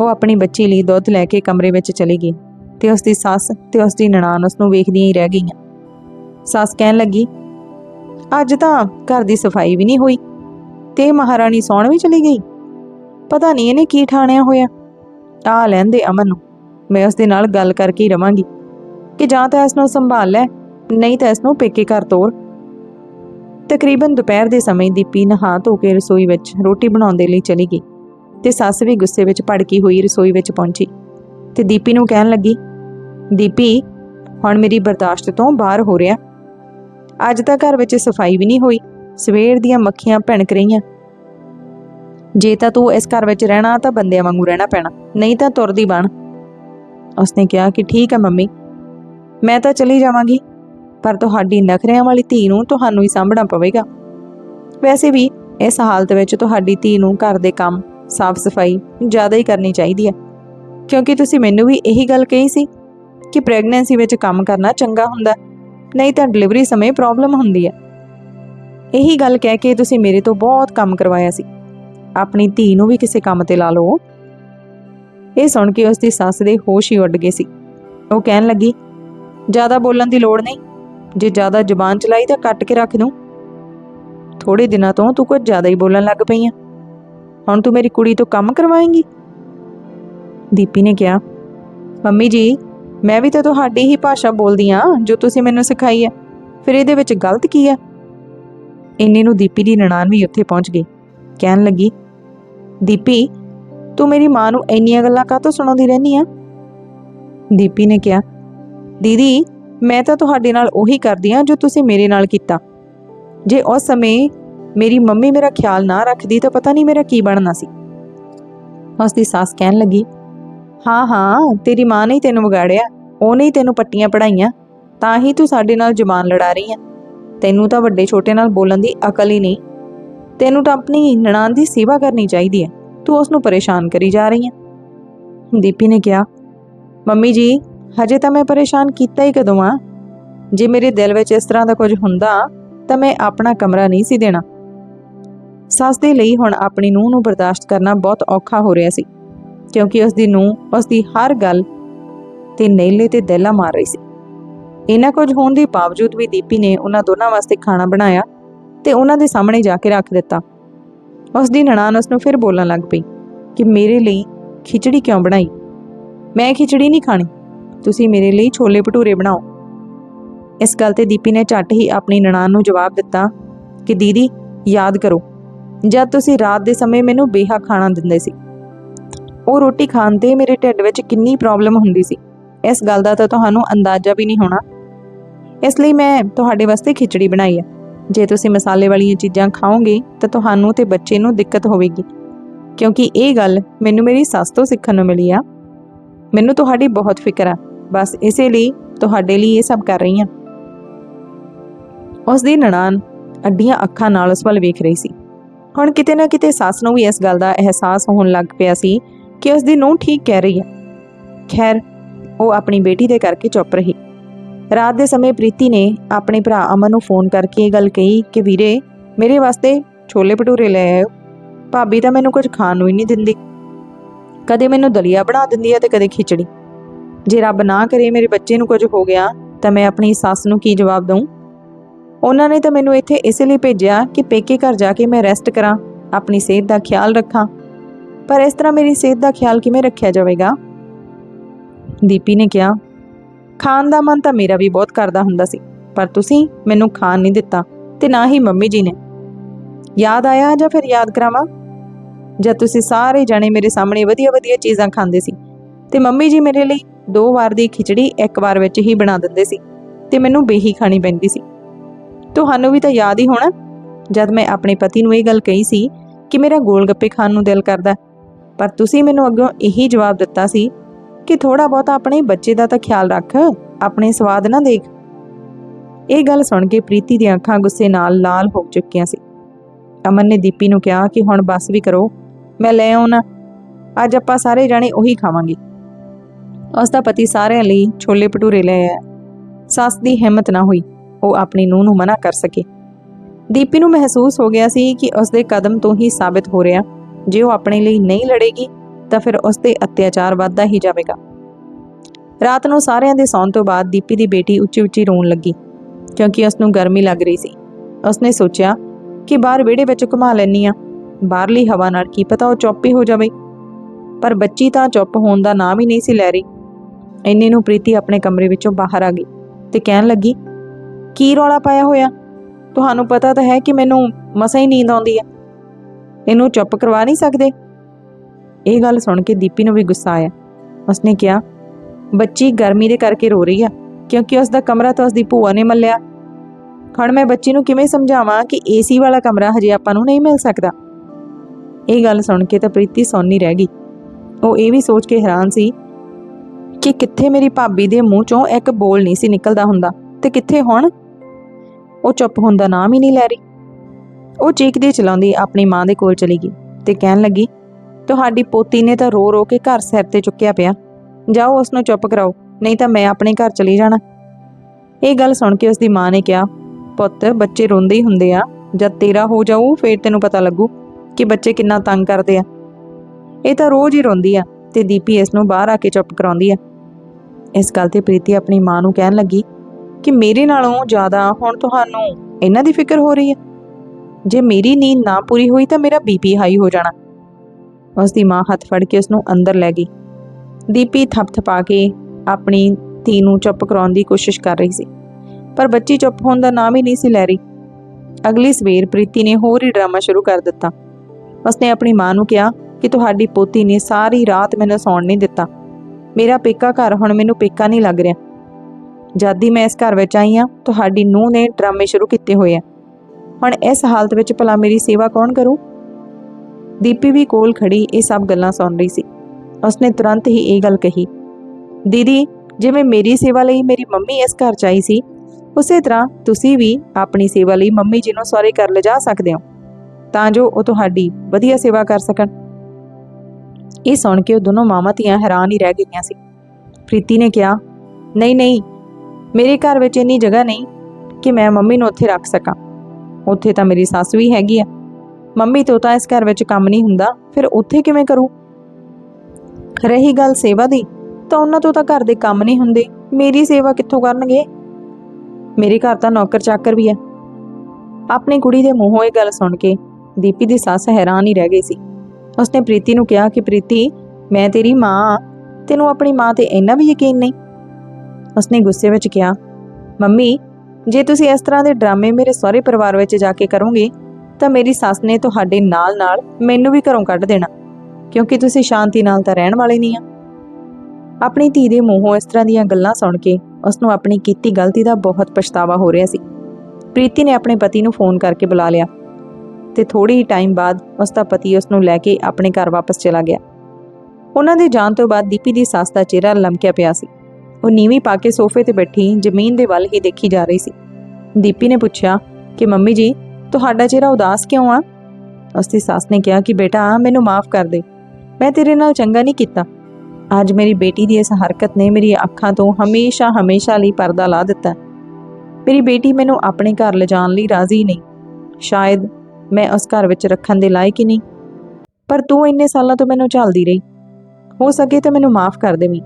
ਉਹ ਆਪਣੀ ਬੱਚੀ ਲਈ ਦੁੱਧ ਲੈ ਕੇ ਕਮਰੇ ਵਿੱਚ ਚਲੀ ਗਈ ਤੇ ਉਸ ਦੀ ਸੱਸ ਤੇ ਉਸ ਦੀ ਨਨਾਣ ਉਸ ਨੂੰ ਵੇਖਦੀਆਂ ਹੀ ਰਹਿ ਗਈਆਂ। ਸੱਸ ਕਹਿਣ ਲੱਗੀ, ਅੱਜ ਤਾਂ ਘਰ ਦੀ ਸਫ਼ਾਈ ਵੀ ਨਹੀਂ ਹੋਈ। ਤੇ ਮਹਾਰਾਣੀ ਸੌਣ ਵੀ ਚਲੀ ਗਈ। ਪਤਾ ਨਹੀਂ ਇਹਨੇ ਕੀ ਠਾਣਿਆ ਹੋਇਆ। ਆ ਲੈਂਦੇ ਅਮਨ ਨੂੰ। ਮੈਂ ਉਸ ਦੇ ਨਾਲ ਗੱਲ ਕਰਕੇ ਹੀ ਰਵਾਂਗੀ। ਕਿ ਜਾਂ ਤਾਂ ਇਸ ਨੂੰ ਸੰਭਾਲ ਲੈ, ਨਹੀਂ ਤਾਂ ਇਸ ਨੂੰ ਪੇਕੇ ਘਰ ਤੋਰ। ਤਕਰੀਬਨ ਦੁਪਹਿਰ ਦੇ ਸਮੇਂ ਦੀਪੀ ਨਹਾ ਧੋ ਕੇ ਰਸੋਈ ਵਿੱਚ ਰੋਟੀ ਬਣਾਉਣ ਦੇ ਲਈ ਚਲੀ ਗਈ ਤੇ ਸੱਸ ਵੀ ਗੁੱਸੇ ਵਿੱਚ ਭੜਕੀ ਹੋਈ ਰਸੋਈ ਵਿੱਚ ਪਹੁੰਚੀ ਤੇ ਦੀਪੀ ਨੂੰ ਕਹਿਣ ਲੱਗੀ, ਦੀਪੀ, ਹੁਣ ਮੇਰੀ ਬਰਦਾਸ਼ਤ ਤੋਂ ਬਾਹਰ ਹੋ ਰਿਹਾ। ਅੱਜ ਤਾਂ ਘਰ ਵਿੱਚ ਸਫ਼ਾਈ ਵੀ ਨਹੀਂ ਹੋਈ, ਸਵੇਰ ਦੀਆਂ ਮੱਖੀਆਂ ਭਿਣਕ ਰਹੀਆਂ। ਜੇ ਤਾਂ ਤੂੰ ਇਸ ਘਰ ਵਿੱਚ ਰਹਿਣਾ ਤਾਂ ਬੰਦਿਆਂ ਵਾਂਗੂ ਰਹਿਣਾ ਪੈਣਾ, ਨਹੀਂ ਤਾਂ ਤੁਰਦੀ ਬਣ। ਉਸਨੇ ਕਿਹਾ ਕਿ, ਠੀਕ ਹੈ ਮੰਮੀ, ਮੈਂ ਤਾਂ ਚਲੀ ਜਾਵਾਂਗੀ। ਪਰ ਤੁਹਾਡੀ ਨਖਰਿਆਂ ਵਾਲੀ ਧੀ ਨੂੰ ਤੁਹਾਨੂੰ ਹੀ ਸਾਂਭਣਾ ਪਵੇਗਾ। ਵੈਸੇ ਵੀ ਇਸ ਹਾਲਤ ਵਿੱਚ ਤੁਹਾਡੀ ਧੀ ਨੂੰ ਘਰ ਦੇ ਕੰਮ ਸਾਫ਼ ਸਫ਼ਾਈ ਜ਼ਿਆਦਾ ਹੀ ਕਰਨੀ ਚਾਹੀਦੀ ਹੈ। ਕਿਉਂਕਿ ਤੁਸੀਂ ਮੈਨੂੰ ਵੀ ਇਹੀ ਗੱਲ ਕਹੀ ਸੀ ਕਿ ਪ੍ਰੈਗਨੈਂਸੀ ਵਿੱਚ ਕੰਮ ਕਰਨਾ ਚੰਗਾ ਹੁੰਦਾ, ਨਹੀਂ ਤਾਂ ਡਿਲੀਵਰੀ ਸਮੇਂ ਪ੍ਰੋਬਲਮ ਹੁੰਦੀ ਹੈ। ਇਹੀ ਗੱਲ ਕਹਿ ਕੇ ਤੁਸੀਂ ਮੇਰੇ ਤੋਂ ਬਹੁਤ ਕੰਮ ਕਰਵਾਇਆ ਸੀ। ਆਪਣੀ ਧੀ ਨੂੰ ਵੀ ਕਿਸੇ ਕੰਮ ਤੇ ਲਾ ਲਓ। ਇਹ ਸੁਣ ਕੇ ਉਸ ਦੀ ਸੱਸ ਦੇ ਹੋਸ਼ ਹੀ ਉੱਡ ਗਏ ਸੀ। ਉਹ ਕਹਿਣ ਲੱਗੀ, ਜ਼ਿਆਦਾ ਬੋਲਣ ਦੀ ਲੋੜ ਨਹੀਂ। ਜੇ ਜ਼ਿਆਦਾ ਜ਼ੁਬਾਨ ਚਲਾਈ ਤਾਂ ਕੱਟ ਕੇ ਰੱਖ ਦੂੰ। ਥੋੜੇ ਦਿਨਾਂ ਤੋਂ ਤੂੰ ਕੁਝ ਜ਼ਿਆਦਾ ਹੀ ਬੋਲਣ ਲੱਗ ਪਈ ਆ। ਹੁਣ ਤੂੰ ਮੇਰੀ ਕੁੜੀ ਤੋਂ ਕੰਮ ਕਰਵਾਏਂਗੀ? ਦੀਪੀ ਨੇ ਕਿਹਾ, ਮੰਮੀ ਜੀ, ਮੈਂ ਵੀ ਤਾਂ ਤੁਹਾਡੀ ਹੀ ਭਾਸ਼ਾ ਬੋਲਦੀ ਆ, ਜੋ ਤੁਸੀਂ ਮੈਨੂੰ ਸਿਖਾਈ ਹੈ। ਫਿਰ ਇਹਦੇ ਵਿੱਚ ਗਲਤ ਕੀ ਹੈ? ਇੰਨੇ ਨੂੰ ਦੀਪੀ ਦੀ ਨਨਾਣ ਵੀ ਉੱਥੇ ਪਹੁੰਚ ਗਈ। ਕਹਿਣ ਲੱਗੀ, ਦੀਪੀ, ਤੂੰ ਮੇਰੀ ਮਾਂ ਨੂੰ ਇੰਨੀਆਂ ਗੱਲਾਂ ਕਾਹਤੋਂ ਸੁਣਾਉਂਦੀ ਰਹਿੰਦੀ ਆ? ਦੀਪੀ ਨੇ ਕਿਹਾ, ਦੀਦੀ ਮੈਂ ਤਾਂ ਤੁਹਾਡੇ ਨਾਲ ਉਹੀ ਕਰਦੀ ਆ ਜੋ ਤੁਸੀਂ ਮੇਰੇ ਨਾਲ ਕੀਤਾ। ਜੇ ਉਸ ਸਮੇਂ ਮੇਰੀ ਮੰਮੀ ਮੇਰਾ ਖਿਆਲ ਨਾ ਰੱਖਦੀ ਤਾਂ ਪਤਾ ਨਹੀਂ ਮੇਰਾ ਕੀ ਬਣਨਾ ਸੀ। ਉਸ ਦੀ ਸੱਸ ਕਹਿਣ ਲੱਗੀ, ਹਾਂ ਹਾਂ, ਤੇਰੀ ਮਾਂ ਨੇ ਤੈਨੂੰ ਵਿਗਾੜਿਆ, ਉਹਨੇ ਹੀ ਤੈਨੂੰ ਪੱਟੀਆਂ ਪੜਾਈਆਂ ਤਾਂ ਹੀ ਤੂੰ ਸਾਡੇ ਨਾਲ ਜ਼ੁਬਾਨ ਲੜਾ ਰਹੀ ਆ। ਤੈਨੂੰ ਤਾਂ ਵੱਡੇ ਛੋਟੇ ਨਾਲ ਬੋਲਣ ਦੀ ਅਕਲ ਹੀ ਨਹੀਂ। ਤੈਨੂੰ ਤਾਂ ਆਪਣੀ ਨਨਾਣ ਦੀ ਸੇਵਾ ਕਰਨੀ ਚਾਹੀਦੀ ਹੈ। ਤੂੰ ਉਸ ਨੂੰ ਪਰੇਸ਼ਾਨ ਕਰੀ ਜਾ ਰਹੀ ਹੈ ਦੀਪੀ ਨੇ ਕਿਹਾ, ਮੰਮੀ ਜੀ ਹਜੇ ਤਾਂ ਮੈਂ ਪਰੇਸ਼ਾਨ ਕੀਤਾ ਹੀ ਕਦੋਂ ਆ? ਜੇ ਮੇਰੇ ਦਿਲ ਵਿੱਚ ਇਸ ਤਰ੍ਹਾਂ ਦਾ ਕੁਝ ਹੁੰਦਾ, ਤਾਂ ਮੈਂ ਆਪਣਾ ਕਮਰਾ ਨਹੀਂ ਸੀ ਦੇਣਾ। ਸੱਸ ਦੇ ਲਈ ਹੁਣ ਆਪਣੀ ਨੂੰਹ ਨੂੰ ਬਰਦਾਸ਼ਤ ਕਰਨਾ ਬਹੁਤ ਔਖਾ ਹੋ ਰਿਹਾ ਸੀ, ਕਿਉਂਕਿ ਉਸ ਦੀ ਨੂੰਹ ਉਸ ਦੀ ਹਰ ਗੱਲ ਤੇ ਨੇਲੇ ਤੇ ਦਹਿਲਾ ਮਾਰ ਰਹੀ ਸੀ। ਇਹਨਾਂ ਕੁਝ ਹੋਣ ਦੇ ਬਾਵਜੂਦ ਵੀ ਦੀਪੀ ਨੇ ਉਹਨਾਂ ਦੋਨਾਂ ਵਾਸਤੇ ਖਾਣਾ ਬਣਾਇਆ ਤੇ ਉਹਨਾਂ ਦੇ ਸਾਹਮਣੇ ਜਾ ਕੇ ਰੱਖ ਦਿੱਤਾ। ਉਸ ਦੀ ਨਨਾਣ ਉਸ ਨੂੰ ਫਿਰ ਬੋਲਣ ਲੱਗ ਪਈ ਕਿ ਮੇਰੇ ਲਈ ਖਿਚੜੀ ਕਿਉਂ ਬਣਾਈ? ਮੈਂ ਖਿਚੜੀ ਨਹੀਂ ਖਾਣੀ। ਤੁਸੀਂ ਮੇਰੇ ਲਈ ਛੋਲੇ ਭਟੂਰੇ ਬਣਾਓ। ਇਸ ਗੱਲ ਤੇ ਦੀਪੀ ਨੇ ਝੱਟ ਹੀ ਆਪਣੀ ਨਨਾਣ ਨੂੰ ਜਵਾਬ ਦਿੱਤਾ ਕਿ ਦੀਦੀ, ਯਾਦ ਕਰੋ, ਜਦ ਤੁਸੀਂ ਰਾਤ ਦੇ ਸਮੇਂ ਮੈਨੂੰ ਬੇਹਾ ਖਾਣਾ ਦਿੰਦੇ ਸੀ, ਉਹ ਰੋਟੀ ਖਾਣ ਤੇ ਮੇਰੇ ਢਿੱਡ ਵਿੱਚ ਕਿੰਨੀ ਪ੍ਰੋਬਲਮ ਹੁੰਦੀ ਸੀ। ਇਸ ਗੱਲ ਦਾ ਤਾਂ ਤੁਹਾਨੂੰ ਅੰਦਾਜ਼ਾ ਵੀ ਨਹੀਂ ਹੋਣਾ। ਇਸ ਲਈ ਮੈਂ ਤੁਹਾਡੇ ਵਾਸਤੇ ਖਿਚੜੀ ਬਣਾਈ ਹੈ। ਜੇ ਤੁਸੀਂ ਮਸਾਲੇ ਵਾਲੀਆਂ ਚੀਜ਼ਾਂ ਖਾਓਗੇ, ਤਾਂ ਤੁਹਾਨੂੰ ਤੇ ਬੱਚੇ ਨੂੰ ਦਿੱਕਤ ਹੋਵੇਗੀ। ਕਿਉਂਕਿ ਇਹ ਗੱਲ ਮੈਨੂੰ ਮੇਰੀ ਸੱਸ ਤੋਂ ਸਿੱਖਣ ਨੂੰ ਮਿਲੀ ਆ। ਮੈਨੂੰ ਤੁਹਾਡੀ ਬਹੁਤ ਫਿਕਰ ਆ। ਬਸ ਇਸੇ ਲਈ ਤੁਹਾਡੇ ਲਈ ਇਹ ਸਭ ਕਰ ਰਹੀ ਹਾਂ। ਉਸ ਦੀ ਨਨਾਣ ਅੱਡੀਆਂ ਅੱਖਾਂ ਨਾਲ ਉਸ ਵੱਲ ਵੇਖ ਰਹੀ ਸੀ। ਹੁਣ ਕਿਤੇ ਨਾ ਕਿਤੇ ਸੱਸ ਨੂੰ ਵੀ ਇਸ ਗੱਲ ਦਾ ਅਹਿਸਾਸ ਹੋਣ ਲੱਗ ਪਿਆ ਸੀ ਕਿ ਉਸ ਦੀ ਨੂੰਹ ਠੀਕ ਕਹਿ ਰਹੀ ਹੈ। ਖੈਰ, ਉਹ ਆਪਣੀ ਬੇਟੀ ਦੇ ਕਰਕੇ ਚੁੱਪ ਰਹੀ। ਰਾਤ ਦੇ ਸਮੇਂ ਪ੍ਰੀਤੀ ਨੇ ਆਪਣੇ ਭਰਾ ਅਮਨ ਨੂੰ ਫੋਨ ਕਰਕੇ ਇਹ ਗੱਲ ਕਹੀ ਕਿ, ਵੀਰੇ, ਮੇਰੇ ਵਾਸਤੇ ਛੋਲੇ ਭਟੂਰੇ ਲੈ ਆਇਓ। ਭਾਬੀ ਤਾਂ ਮੈਨੂੰ ਕੁਝ ਖਾਣ ਨੂੰ ਹੀ ਨਹੀਂ ਦਿੰਦੀ। ਕਦੇ ਮੈਨੂੰ ਦਲੀਆ ਬਣਾ ਦਿੰਦੀ ਹੈ ਤੇ ਕਦੇ ਖਿਚੜੀ। ਜੇ ਰੱਬ ਨਾ ਕਰੇ ਮੇਰੇ ਬੱਚੇ ਨੂੰ ਕੁਝ ਹੋ ਗਿਆ, ਤਾਂ ਮੈਂ ਆਪਣੀ ਸੱਸ ਨੂੰ ਕੀ ਜਵਾਬ ਦਵਾਂ ਉਹਨਾਂ ਨੇ ਤਾਂ ਮੈਨੂੰ ਇੱਥੇ ਇਸੇ ਲਈ ਭੇਜਿਆ ਕਿ ਪੇਕੇ ਘਰ ਜਾ ਕੇ ਮੈਂ ਰੈਸਟ ਕਰਾਂ, ਆਪਣੀ ਸਿਹਤ ਦਾ ਖਿਆਲ ਰੱਖਾਂ। ਪਰ ਇਸ ਤਰ੍ਹਾਂ ਮੇਰੀ ਸਿਹਤ ਦਾ ਖਿਆਲ ਕਿਵੇਂ ਰੱਖਿਆ ਜਾਵੇਗਾ? ਦੀਪੀ ਨੇ ਕਿਹਾ, ਖਾਣ ਦਾ ਮਨ ਤਾਂ ਮੇਰਾ ਵੀ ਬਹੁਤ ਕਰਦਾ ਹੁੰਦਾ ਸੀ, ਪਰ ਤੁਸੀਂ ਮੈਨੂੰ ਖਾਣ ਨਹੀਂ ਦਿੱਤਾ ਤੇ ਨਾ ਹੀ ਮੰਮੀ ਜੀ ਨੇ। ਯਾਦ ਆਇਆ ਜਾਂ ਫਿਰ ਯਾਦ ਕਰਾਵਾਂ? ਜਦ ਤੁਸੀਂ ਸਾਰੇ ਜਣੇ ਮੇਰੇ ਸਾਹਮਣੇ ਵਧੀਆ-ਵਧੀਆ ਚੀਜ਼ਾਂ ਖਾਂਦੇ ਸੀ ਤੇ ਮੰਮੀ ਜੀ ਮੇਰੇ ਲਈ ਦੋ ਵਾਰ ਦੀ ਖਿਚੜੀ ਇੱਕ ਵਾਰ ਵਿੱਚ ਹੀ ਬਣਾ ਦਿੰਦੇ ਸੀ ਤੇ ਮੈਨੂੰ ਬੇਹੀ ਖਾਣੀ ਪੈਂਦੀ ਸੀ। ਤੁਹਾਨੂੰ ਵੀ ਤਾਂ ਯਾਦ ਹੀ ਹੋਣਾ, ਜਦ ਮੈਂ ਆਪਣੇ ਪਤੀ ਨੂੰ ਇਹ ਗੱਲ ਕਹੀ ਸੀ ਕਿ ਮੇਰਾ ਗੋਲ ਗੱਪੇ ਖਾਣ ਨੂੰ ਦਿਲ ਕਰਦਾ। ਪਰ ਤੁਸੀਂ ਮੈਨੂੰ ਅੱਗੋਂ ਇਹੀ ਜਵਾਬ ਦਿੱਤਾ ਸੀ ਕਿ ਥੋੜਾ ਬਹੁਤਾ ਆਪਣੇ ਬੱਚੇ ਦਾ ਤਾਂ ਖਿਆਲ ਰੱਖ, ਆਪਣੇ ਸਵਾਦ ਨਾ ਦੇਖ। ਇਹ ਗੱਲ ਸੁਣ ਕੇ ਪ੍ਰੀਤੀ ਦੀਆਂ ਅੱਖਾਂ ਗੁੱਸੇ ਨਾਲ ਲਾਲ ਹੋ ਚੁੱਕੀਆਂ ਸੀ। ਅਮਨ ਨੇ ਦੀਪੀ ਨੂੰ ਕਿਹਾ ਕਿ ਹੁਣ ਬਸ ਵੀ ਕਰੋ, ਮੈਂ ਲੈ ਆਉਣਾ, ਅੱਜ ਆਪਾਂ ਸਾਰੇ ਜਾਣੇ ਉਹੀ ਖਾਵਾਂਗੇ। ਉਸ ਦਾ ਪਤੀ ਸਾਰਿਆਂ ਲਈ ਛੋਲੇ ਭਟੂਰੇ ਲੈ ਆਇਆ। ਸੱਸ ਦੀ ਹਿੰਮਤ ਨਾ ਹੋਈ, ਉਹ ਆਪਣੀ ਨੂੰਹ ਨੂੰ ਮਨਾ ਕਰ ਸਕੇ। ਦੀਪੀ ਨੂੰ ਮਹਿਸੂਸ ਹੋ ਗਿਆ ਸੀ ਕਿ ਉਸ ਦੇ ਕਦਮ ਤੋਂ ਹੀ ਸਾਬਿਤ ਹੋ ਰਿਹਾ, ਜੇ ਉਹ ਆਪਣੇ ਲਈ ਨਹੀਂ ਲੜੇਗੀ, ਤਾਂ ਫਿਰ ਉਸ ਤੇ ਅਤਿਆਚਾਰ ਵੱਧਦਾ ਹੀ ਜਾਵੇਗਾ। ਰਾਤ ਨੂੰ ਸਾਰਿਆਂ ਦੇ ਸੌਣ ਤੋਂ ਬਾਅਦ ਦੀਪੀ ਦੀ ਬੇਟੀ ਉੱਚੀ ਉੱਚੀ ਰੋਣ ਲੱਗੀ, ਕਿਉਂਕਿ ਉਸ ਨੂੰ ਗਰਮੀ ਲੱਗ ਰਹੀ ਸੀ। ਉਸਨੇ ਸੋਚਿਆ ਕਿ ਬਾਹਰ ਵਿਹੜੇ ਵਿੱਚ ਘੁਮਾ ਲੈਣੀ ਆ ਬਾਹਰਲੀ ਹਵਾ ਨਾਲ ਕੀ ਪਤਾ ਉਹ ਚੁੱਪ ਹੀ ਹੋ ਜਾਵੇ। ਪਰ ਬੱਚੀ ਤਾਂ ਚੁੱਪ ਹੋਣ ਦਾ ਨਾਮ ਹੀ ਨਹੀਂ ਸੀ ਲੈ ਰਹੀ। ਇੰਨੇ ਨੂੰ ਪ੍ਰੀਤੀ ਆਪਣੇ ਕਮਰੇ ਵਿੱਚੋਂ ਬਾਹਰ ਆ ਗਈ ਤੇ ਕਹਿਣ ਲੱਗੀ, ਕੀ ਰੌਲਾ ਪਾਇਆ ਹੋਇਆ? ਤੁਹਾਨੂੰ ਪਤਾ ਤਾਂ ਹੈ ਕਿ ਮੈਨੂੰ ਮਸਾਂ ਹੀ ਨੀਂਦ ਆਉਂਦੀ ਹੈ ਇਹਨੂੰ ਚੁੱਪ ਕਰਵਾ ਨਹੀਂ ਸਕਦੇ? ਇਹ ਗੱਲ ਸੁਣ ਕੇ ਦੀਪੀ ਨੂੰ ਵੀ ਗੁੱਸਾ ਆਇਆ। ਉਸਨੇ ਕਿਹਾ, ਬੱਚੀ ਗਰਮੀ ਦੇ ਕਰਕੇ ਰੋ ਰਹੀ ਆ, ਕਿਉਂਕਿ ਉਸ ਦਾ ਕਮਰਾ ਤਾਂ ਉਸ ਦੀ ਭੂਆ ਨੇ ਮੱਲਿਆ। ਹੁਣ ਮੈਂ ਬੱਚੀ ਨੂੰ ਕਿਵੇਂ ਸਮਝਾਵਾਂ ਕਿ ਏਸੀ ਵਾਲਾ ਕਮਰਾ ਹਜੇ ਆਪਾਂ ਨੂੰ ਨਹੀਂ ਮਿਲ ਸਕਦਾ? ਇਹ ਗੱਲ ਸੁਣ ਕੇ ਤਾਂ ਪ੍ਰੀਤੀ ਸੌਣੀ ਰਹਿ ਗਈ। ਉਹ ਇਹ ਵੀ ਸੋਚ ਕੇ ਹੈਰਾਨ ਸੀ ਕਿ ਕਿੱਥੇ ਮੇਰੀ ਭਾਬੀ ਦੇ ਮੂੰਹ ਚੋਂ ਇੱਕ ਬੋਲ ਨਹੀਂ ਸੀ ਨਿਕਲਦਾ ਹੁੰਦਾ ਤੇ ਕਿੱਥੇ ਹੁਣ? ਉਹ ਚੁੱਪ ਹੋਣ ਦਾ ਨਾਮ ਹੀ ਨਹੀਂ ਲੈ ਰਹੀ। ਉਹ ਚੀਕਦੀ ਚਲਾਉਂਦੀ ਆਪਣੀ ਮਾਂ ਦੇ ਕੋਲ ਚਲੀ ਗਈ ਤੇ ਕਹਿਣ ਲੱਗੀ, ਤੁਹਾਡੀ ਪੋਤੀ ਨੇ ਤਾਂ ਰੋ ਰੋ ਕੇ ਘਰ ਸਿਰ ਤੇ ਚੁੱਕਿਆ ਪਿਆ। ਜਾਓ ਉਸ ਨੂੰ ਚੁੱਪ ਕਰਾਓ, ਨਹੀਂ ਤਾਂ ਮੈਂ ਆਪਣੇ ਘਰ ਚਲੀ ਜਾਣਾ। ਇਹ ਗੱਲ ਸੁਣ ਕੇ ਉਸ ਦੀ ਮਾਂ ਨੇ ਕਿਹਾ, ਪੁੱਤ, ਬੱਚੇ ਰੋਂਦੇ ਹੀ ਹੁੰਦੇ ਆ। ਜਦ ਤੇਰਾ ਹੋ ਜਾਊ, ਫੇਰ ਤੈਨੂੰ ਪਤਾ ਲੱਗੂ ਕਿ ਬੱਚੇ ਕਿੰਨਾ ਤੰਗ ਕਰਦੇ ਆ। ਇਹ ਤਾਂ ਰੋਜ਼ ਹੀ ਰੋਂਦੀ ਆ ਤੇ ਦੀਪੀ ਇਸ ਨੂੰ ਬਾਹਰ ਆ ਕੇ ਚੁੱਪ ਕਰਾਉਂਦੀ ਆ। ਇਸ ਗੱਲ ਤੇ ਪ੍ਰੀਤੀ ਆਪਣੀ ਮਾਂ ਨੂੰ ਕਹਿਣ ਲੱਗੀ ਕਿ ਮੇਰੇ ਨਾਲੋਂ ਜ਼ਿਆਦਾ ਹੁਣ ਤੁਹਾਨੂੰ ਇਹਨਾਂ ਦੀ ਫਿਕਰ ਹੋ ਰਹੀ ਹੈ। ਜੇ ਮੇਰੀ ਨੀਂਦ ਨਾ ਪੂਰੀ ਹੋਈ ਤਾਂ ਮੇਰਾ ਬੀਪੀ ਹਾਈ ਹੋ ਜਾਣਾ। ਉਸ ਦੀ ਮਾਂ ਹੱਥ ਫੜ ਕੇ ਉਸ ਨੂੰ ਅੰਦਰ ਲੈ ਗਈ। ਦੀਪੀ ਥਪਥਪਾ ਕੇ ਆਪਣੀ ਧੀ ਨੂੰ ਚੁੱਪ ਕਰਾਉਣ ਦੀ ਕੋਸ਼ਿਸ਼ ਕਰ ਰਹੀ ਸੀ, ਪਰ ਬੱਚੀ ਚੁੱਪ ਹੋਣ ਦਾ ਨਾਮ ਹੀ ਨਹੀਂ ਸੀ ਲੈ ਰਹੀ। ਅਗਲੀ ਸਵੇਰ ਪ੍ਰੀਤੀ ਨੇ ਹੋਰ ਹੀ ਡਰਾਮਾ ਸ਼ੁਰੂ ਕਰ ਦਿੱਤਾ। ਉਸਨੇ ਆਪਣੀ ਮਾਂ ਨੂੰ ਕਿਹਾ ਕਿ ਤੁਹਾਡੀ ਪੋਤੀ ਨੇ ਸਾਰੀ ਰਾਤ ਮੈਨੂੰ ਸੌਣ ਨਹੀਂ ਦਿੱਤਾ। ਮੇਰਾ ਪੇਕਾ ਘਰ ਹੁਣ ਮੈਨੂੰ ਪੇਕਾ ਨਹੀਂ ਲੱਗ ਰਿਹਾ। ਜਦ ਦੀ ਮੈਂ ਇਸ ਘਰ ਵਿੱਚ ਆਈ ਹਾਂ, ਤੁਹਾਡੀ ਨੂੰਹ ਨੇ ਡਰਾਮੇ ਸ਼ੁਰੂ ਕੀਤੇ ਹੋਏ ਆ। ਹੁਣ ਇਸ ਹਾਲਤ ਵਿੱਚ ਭਲਾ ਮੇਰੀ ਸੇਵਾ ਕੌਣ ਕਰੂ? ਦੀਪੀ ਵੀ ਕੋਲ ਖੜੀ ਇਹ ਸਭ ਗੱਲਾਂ ਸੁਣ ਰਹੀ ਸੀ। ਉਸਨੇ ਤੁਰੰਤ ਹੀ ਇਹ ਗੱਲ ਕਹੀ, ਦੀਦੀ, ਜਿਵੇਂ ਮੇਰੀ ਸੇਵਾ ਲਈ ਮੇਰੀ ਮੰਮੀ ਇਸ ਘਰ ਚ ਆਈ ਸੀ, ਉਸੇ ਤਰ੍ਹਾਂ ਤੁਸੀਂ ਵੀ ਆਪਣੀ ਸੇਵਾ ਲਈ ਮੰਮੀ ਜੀ ਨੂੰ ਸਹੁਰੇ ਘਰ ਲਿਜਾ ਸਕਦੇ ਹੋ। ਤਾਂ ਜੋ ਉਹ ਤੁਹਾਡੀ ਵਧੀਆ ਸੇਵਾ ਕਰ ਸਕਣ। ਇਹ ਸੁਣ ਕੇ ਉਹ ਦੋਨੋਂ ਮਾਵਾਂ ਧੀਆਂ ਹੈਰਾਨ ਹੀ ਰਹਿ ਗਈਆਂ ਸੀ। ਪ੍ਰੀਤੀ ਨੇ ਕਿਹਾ, ਨਹੀਂ ਨਹੀਂ, ਮੇਰੇ ਘਰ ਵਿੱਚ ਇੰਨੀ ਜਗ੍ਹਾ ਨਹੀਂ ਕਿ ਮੈਂ ਮੰਮੀ ਨੂੰ ਉੱਥੇ ਰੱਖ ਸਕਾਂ। ਉੱਥੇ ਤਾਂ ਮੇਰੀ ਸੱਸ ਵੀ ਹੈਗੀ ਆ। ਮੰਮੀ ਤੋਂ ਤਾਂ ਇਸ ਘਰ ਵਿੱਚ ਕੰਮ ਨਹੀਂ ਹੁੰਦਾ, ਫਿਰ ਉੱਥੇ ਕਿਵੇਂ ਕਰੂ? ਰਹੀ ਗੱਲ ਸੇਵਾ ਦੀ, ਤਾਂ ਉਹਨਾਂ ਤੋਂ ਤਾਂ ਘਰ ਦੇ ਕੰਮ ਨਹੀਂ ਹੁੰਦੇ। ਮੇਰੀ ਸੇਵਾ ਕਿੱਥੋਂ ਕਰਨਗੇ? ਮੇਰੇ ਘਰ ਤਾਂ ਨੌਕਰ ਚਾਕਰ ਵੀ ਹੈ। ਆਪਣੀ ਕੁੜੀ ਦੇ ਮੂੰਹੋਂ ਇਹ ਗੱਲ ਸੁਣ ਕੇ ਦੀਪੀ ਦੀ ਸੱਸ ਹੈਰਾਨ ਹੀ ਰਹਿ ਗਈ ਸੀ। ਉਸਨੇ ਪ੍ਰੀਤੀ ਨੂੰ ਕਿਹਾ ਕਿ ਪ੍ਰੀਤੀ ਮੈਂ ਤੇਰੀ ਮਾਂ ਆਂ, ਤੈਨੂੰ ਆਪਣੀ ਮਾਂ ਤੇ ਇੰਨਾ ਵੀ ਯਕੀਨ ਨਹੀਂ? ਉਸਨੇ ਗੁੱਸੇ ਵਿੱਚ ਕਿਹਾ ਮੰਮੀ ਜੇ ਤੁਸੀਂ ਇਸ ਤਰ੍ਹਾਂ ਦੇ ਡਰਾਮੇ ਮੇਰੇ ਸਹੁਰੇ ਪਰਿਵਾਰ ਵਿੱਚ ਜਾ ਕੇ ਕਰੋਗੇ ਤਾਂ ਮੇਰੀ ਸੱਸ ਨੇ ਤੁਹਾਡੇ ਨਾਲ-ਨਾਲ ਮੈਨੂੰ ਵੀ ਘਰੋਂ ਕੱਢ ਦੇਣਾ ਕਿਉਂਕਿ ਤੁਸੀਂ ਸ਼ਾਂਤੀ ਨਾਲ ਤਾਂ ਰਹਿਣ ਵਾਲੇ ਨਹੀਂ ਆ। ਆਪਣੀ ਧੀ ਦੇ ਮੂੰਹੋਂ ਇਸ ਤਰ੍ਹਾਂ ਦੀਆਂ ਗੱਲਾਂ ਸੁਣ ਕੇ ਉਸ ਨੂੰ ਆਪਣੀ ਕੀਤੀ ਗਲਤੀ ਦਾ ਬਹੁਤ ਪਛਤਾਵਾ ਹੋ ਰਿਹਾ ਸੀ। ਪ੍ਰੀਤੀ ਨੇ ਆਪਣੇ ਪਤੀ ਨੂੰ ਫੋਨ ਕਰਕੇ ਬੁਲਾ ਲਿਆ। ਤੇ ਥੋੜੀ ਹੀ ਟਾਈਮ ਬਾਅਦ ਉਸ ਦਾ ਪਤੀ ਉਸ ਨੂੰ ਲੈ ਕੇ ਆਪਣੇ ਘਰ ਵਾਪਸ ਚਲਾ ਗਿਆ। ਉਹਨਾਂ ਦੇ ਜਾਣ ਤੋਂ ਬਾਅਦ ਦੀਪੀ ਦੀ ਸੱਸ ਦਾ ਚਿਹਰਾ ਲਮਕਿਆ ਪਿਆ ਸੀ। ਉਹ ਨੀਵੀਂ ਪਾ ਕੇ ਸੋਫੇ ਤੇ ਬੈਠੀ ਜ਼ਮੀਨ ਦੇ ਵੱਲ ਹੀ ਦੇਖੀ ਜਾ ਰਹੀ ਸੀ। ਦੀਪੀ ਨੇ ਪੁੱਛਿਆ ਕਿ, ਮੰਮੀ ਜੀ, ਤੁਹਾਡਾ ਚਿਹਰਾ ਉਦਾਸ ਕਿਉਂ ਆ? ਉਸ ਦੀ ਸੱਸ ਨੇ ਕਿਹਾ ਕਿ, ਬੇਟਾ, ਮੈਨੂੰ ਮਾਫ ਕਰ ਦੇ। ਮੈਂ ਤੇਰੇ ਨਾਲ ਚੰਗਾ ਨਹੀਂ ਕੀਤਾ। ਅੱਜ ਮੇਰੀ ਬੇਟੀ ਦੀ ਇਸ ਹਰਕਤ ਨੇ ਮੇਰੀ ਅੱਖਾਂ ਤੋਂ ਹਮੇਸ਼ਾ ਹਮੇਸ਼ਾ ਲਈ ਪਰਦਾ ਲਾ ਦਿੱਤਾ। ਮੇਰੀ ਬੇਟੀ ਮੈਨੂੰ ਆਪਣੇ ਘਰ ਲਿਜਾਣ ਲਈ ਰਾਜ਼ੀ ਨਹੀਂ। ਸ਼ਾਇਦ ਮੈਂ ਉਸ ਘਰ ਵਿੱਚ ਰੱਖਣ ਦੇ ਲਾਇਕ ਹੀ ਨਹੀਂ। ਪਰ ਤੂੰ ਇੰਨੇ ਸਾਲਾਂ ਤੋਂ ਮੈਨੂੰ ਝੱਲਦੀ ਰਹੀ। ਹੋ ਸਕੇ ਤਾਂ ਮੈਨੂੰ ਮਾਫ ਕਰ ਦੇਵੀਂ।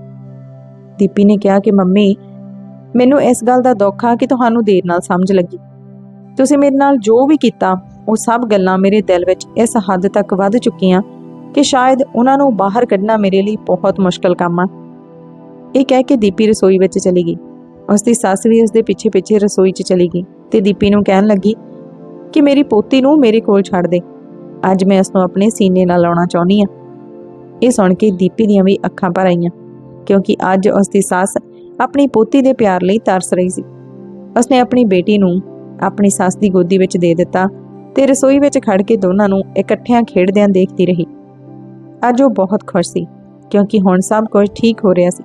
ਦੀਪੀ ਨੇ ਕਿਹਾ ਕਿ, ਮੰਮੀ, ਮੈਨੂੰ ਇਸ ਗੱਲ ਦਾ ਦੁੱਖ ਆ ਕਿ ਤੁਹਾਨੂੰ ਦੇਰ ਨਾਲ ਸਮਝ ਲੱਗੀ। ਤੁਸੀਂ ਮੇਰੇ ਨਾਲ ਜੋ ਵੀ ਕੀਤਾ, ਉਹ ਸਭ ਗੱਲਾਂ ਮੇਰੇ ਦਿਲ ਵਿੱਚ ਇਸ ਹੱਦ ਤੱਕ ਵੱਧ ਚੁੱਕੀਆਂ ਕਿ ਸ਼ਾਇਦ ਉਹਨਾਂ ਨੂੰ ਬਾਹਰ ਕੱਢਣਾ ਮੇਰੇ ਲਈ ਬਹੁਤ ਮੁਸ਼ਕਲ ਕੰਮ ਆ। ਇਹ ਕਹਿ ਕੇ ਦੀਪੀ ਰਸੋਈ ਵਿੱਚ ਚਲੀ ਗਈ। ਉਸ ਦੀ ਸੱਸ ਵੀ ਉਸ ਦੇ ਪਿੱਛੇ ਪਿੱਛੇ ਰਸੋਈ 'ਚ ਚਲੀ ਗਈ ਤੇ ਦੀਪੀ ਨੂੰ ਕਹਿਣ ਲੱਗੀ ਕਿ ਮੇਰੀ ਪੋਤੀ ਨੂੰ ਮੇਰੇ ਕੋਲ ਛੱਡ ਦੇ। ਅੱਜ ਮੈਂ ਉਸ ਨੂੰ ਆਪਣੇ ਸੀਨੇ ਨਾਲ ਲਾਉਣਾ ਚਾਹੁੰਦੀ ਆ ਇਹ ਸੁਣ ਕੇ ਦੀਪੀ ਦੀਆਂ ਵੀ ਅੱਖਾਂ ਭਰ ਆਈਆਂ, ਕਿਉਂਕਿ ਅੱਜ ਉਸ ਦੀ ਸੱਸ ਆਪਣੀ ਪੋਤੀ ਦੇ ਪਿਆਰ ਲਈ ਤਰਸ ਰਹੀ ਸੀ। ਉਸਨੇ ਆਪਣੀ ਬੇਟੀ ਨੂੰ ਆਪਣੀ ਸੱਸ ਦੀ ਗੋਦੀ ਵਿੱਚ ਦੇ ਦਿੱਤਾ ਤੇ ਰਸੋਈ ਵਿੱਚ ਖੜ ਕੇ ਦੋਨਾਂ ਨੂੰ ਇਕੱਠਿਆਂ ਖੇਡਦਿਆਂ ਦੇਖਦੀ ਰਹੀ। ਅੱਜ ਉਹ ਬਹੁਤ ਖੁਸ਼ ਸੀ, ਕਿਉਂਕਿ ਹੁਣ ਸਭ ਕੁਝ ਠੀਕ ਹੋ ਰਿਹਾ ਸੀ।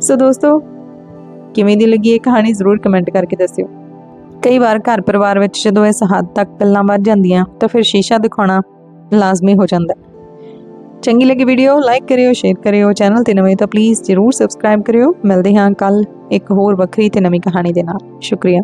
ਸੋ ਦੋਸਤੋ, ਕਿਵੇਂ ਦੀ ਲੱਗੀ ਇਹ ਕਹਾਣੀ ਜ਼ਰੂਰ ਕਮੈਂਟ ਕਰਕੇ ਦੱਸਿਓ। ਕਈ ਵਾਰ ਘਰ ਪਰਿਵਾਰ ਵਿੱਚ ਜਦੋਂ ਇਸ ਹੱਦ ਤੱਕ ਗੱਲਾਂ ਵੱਧ ਜਾਂਦੀਆਂ, ਤਾਂ ਫਿਰ ਸ਼ੀਸ਼ਾ ਦਿਖਾਉਣਾ ਲਾਜ਼ਮੀ ਹੋ ਜਾਂਦਾ ਚੰਗੀ ਲੱਗੀ ਵੀਡੀਓ ਲਾਈਕ ਕਰਿਓ ਸ਼ੇਅਰ ਕਰਿਓ ਚੈਨਲ ਤੇ ਨਵੇਂ ਤਾਂ ਪਲੀਜ਼ ਜਰੂਰ ਸਬਸਕ੍ਰਾਈਬ ਕਰਿਓ। ਮਿਲਦੇ ਹਾਂ ਕੱਲ ਇੱਕ ਹੋਰ ਵੱਖਰੀ ਤੇ ਨਵੀਂ ਕਹਾਣੀ ਦੇ ਨਾਲ। ਸ਼ੁਕਰੀਆ।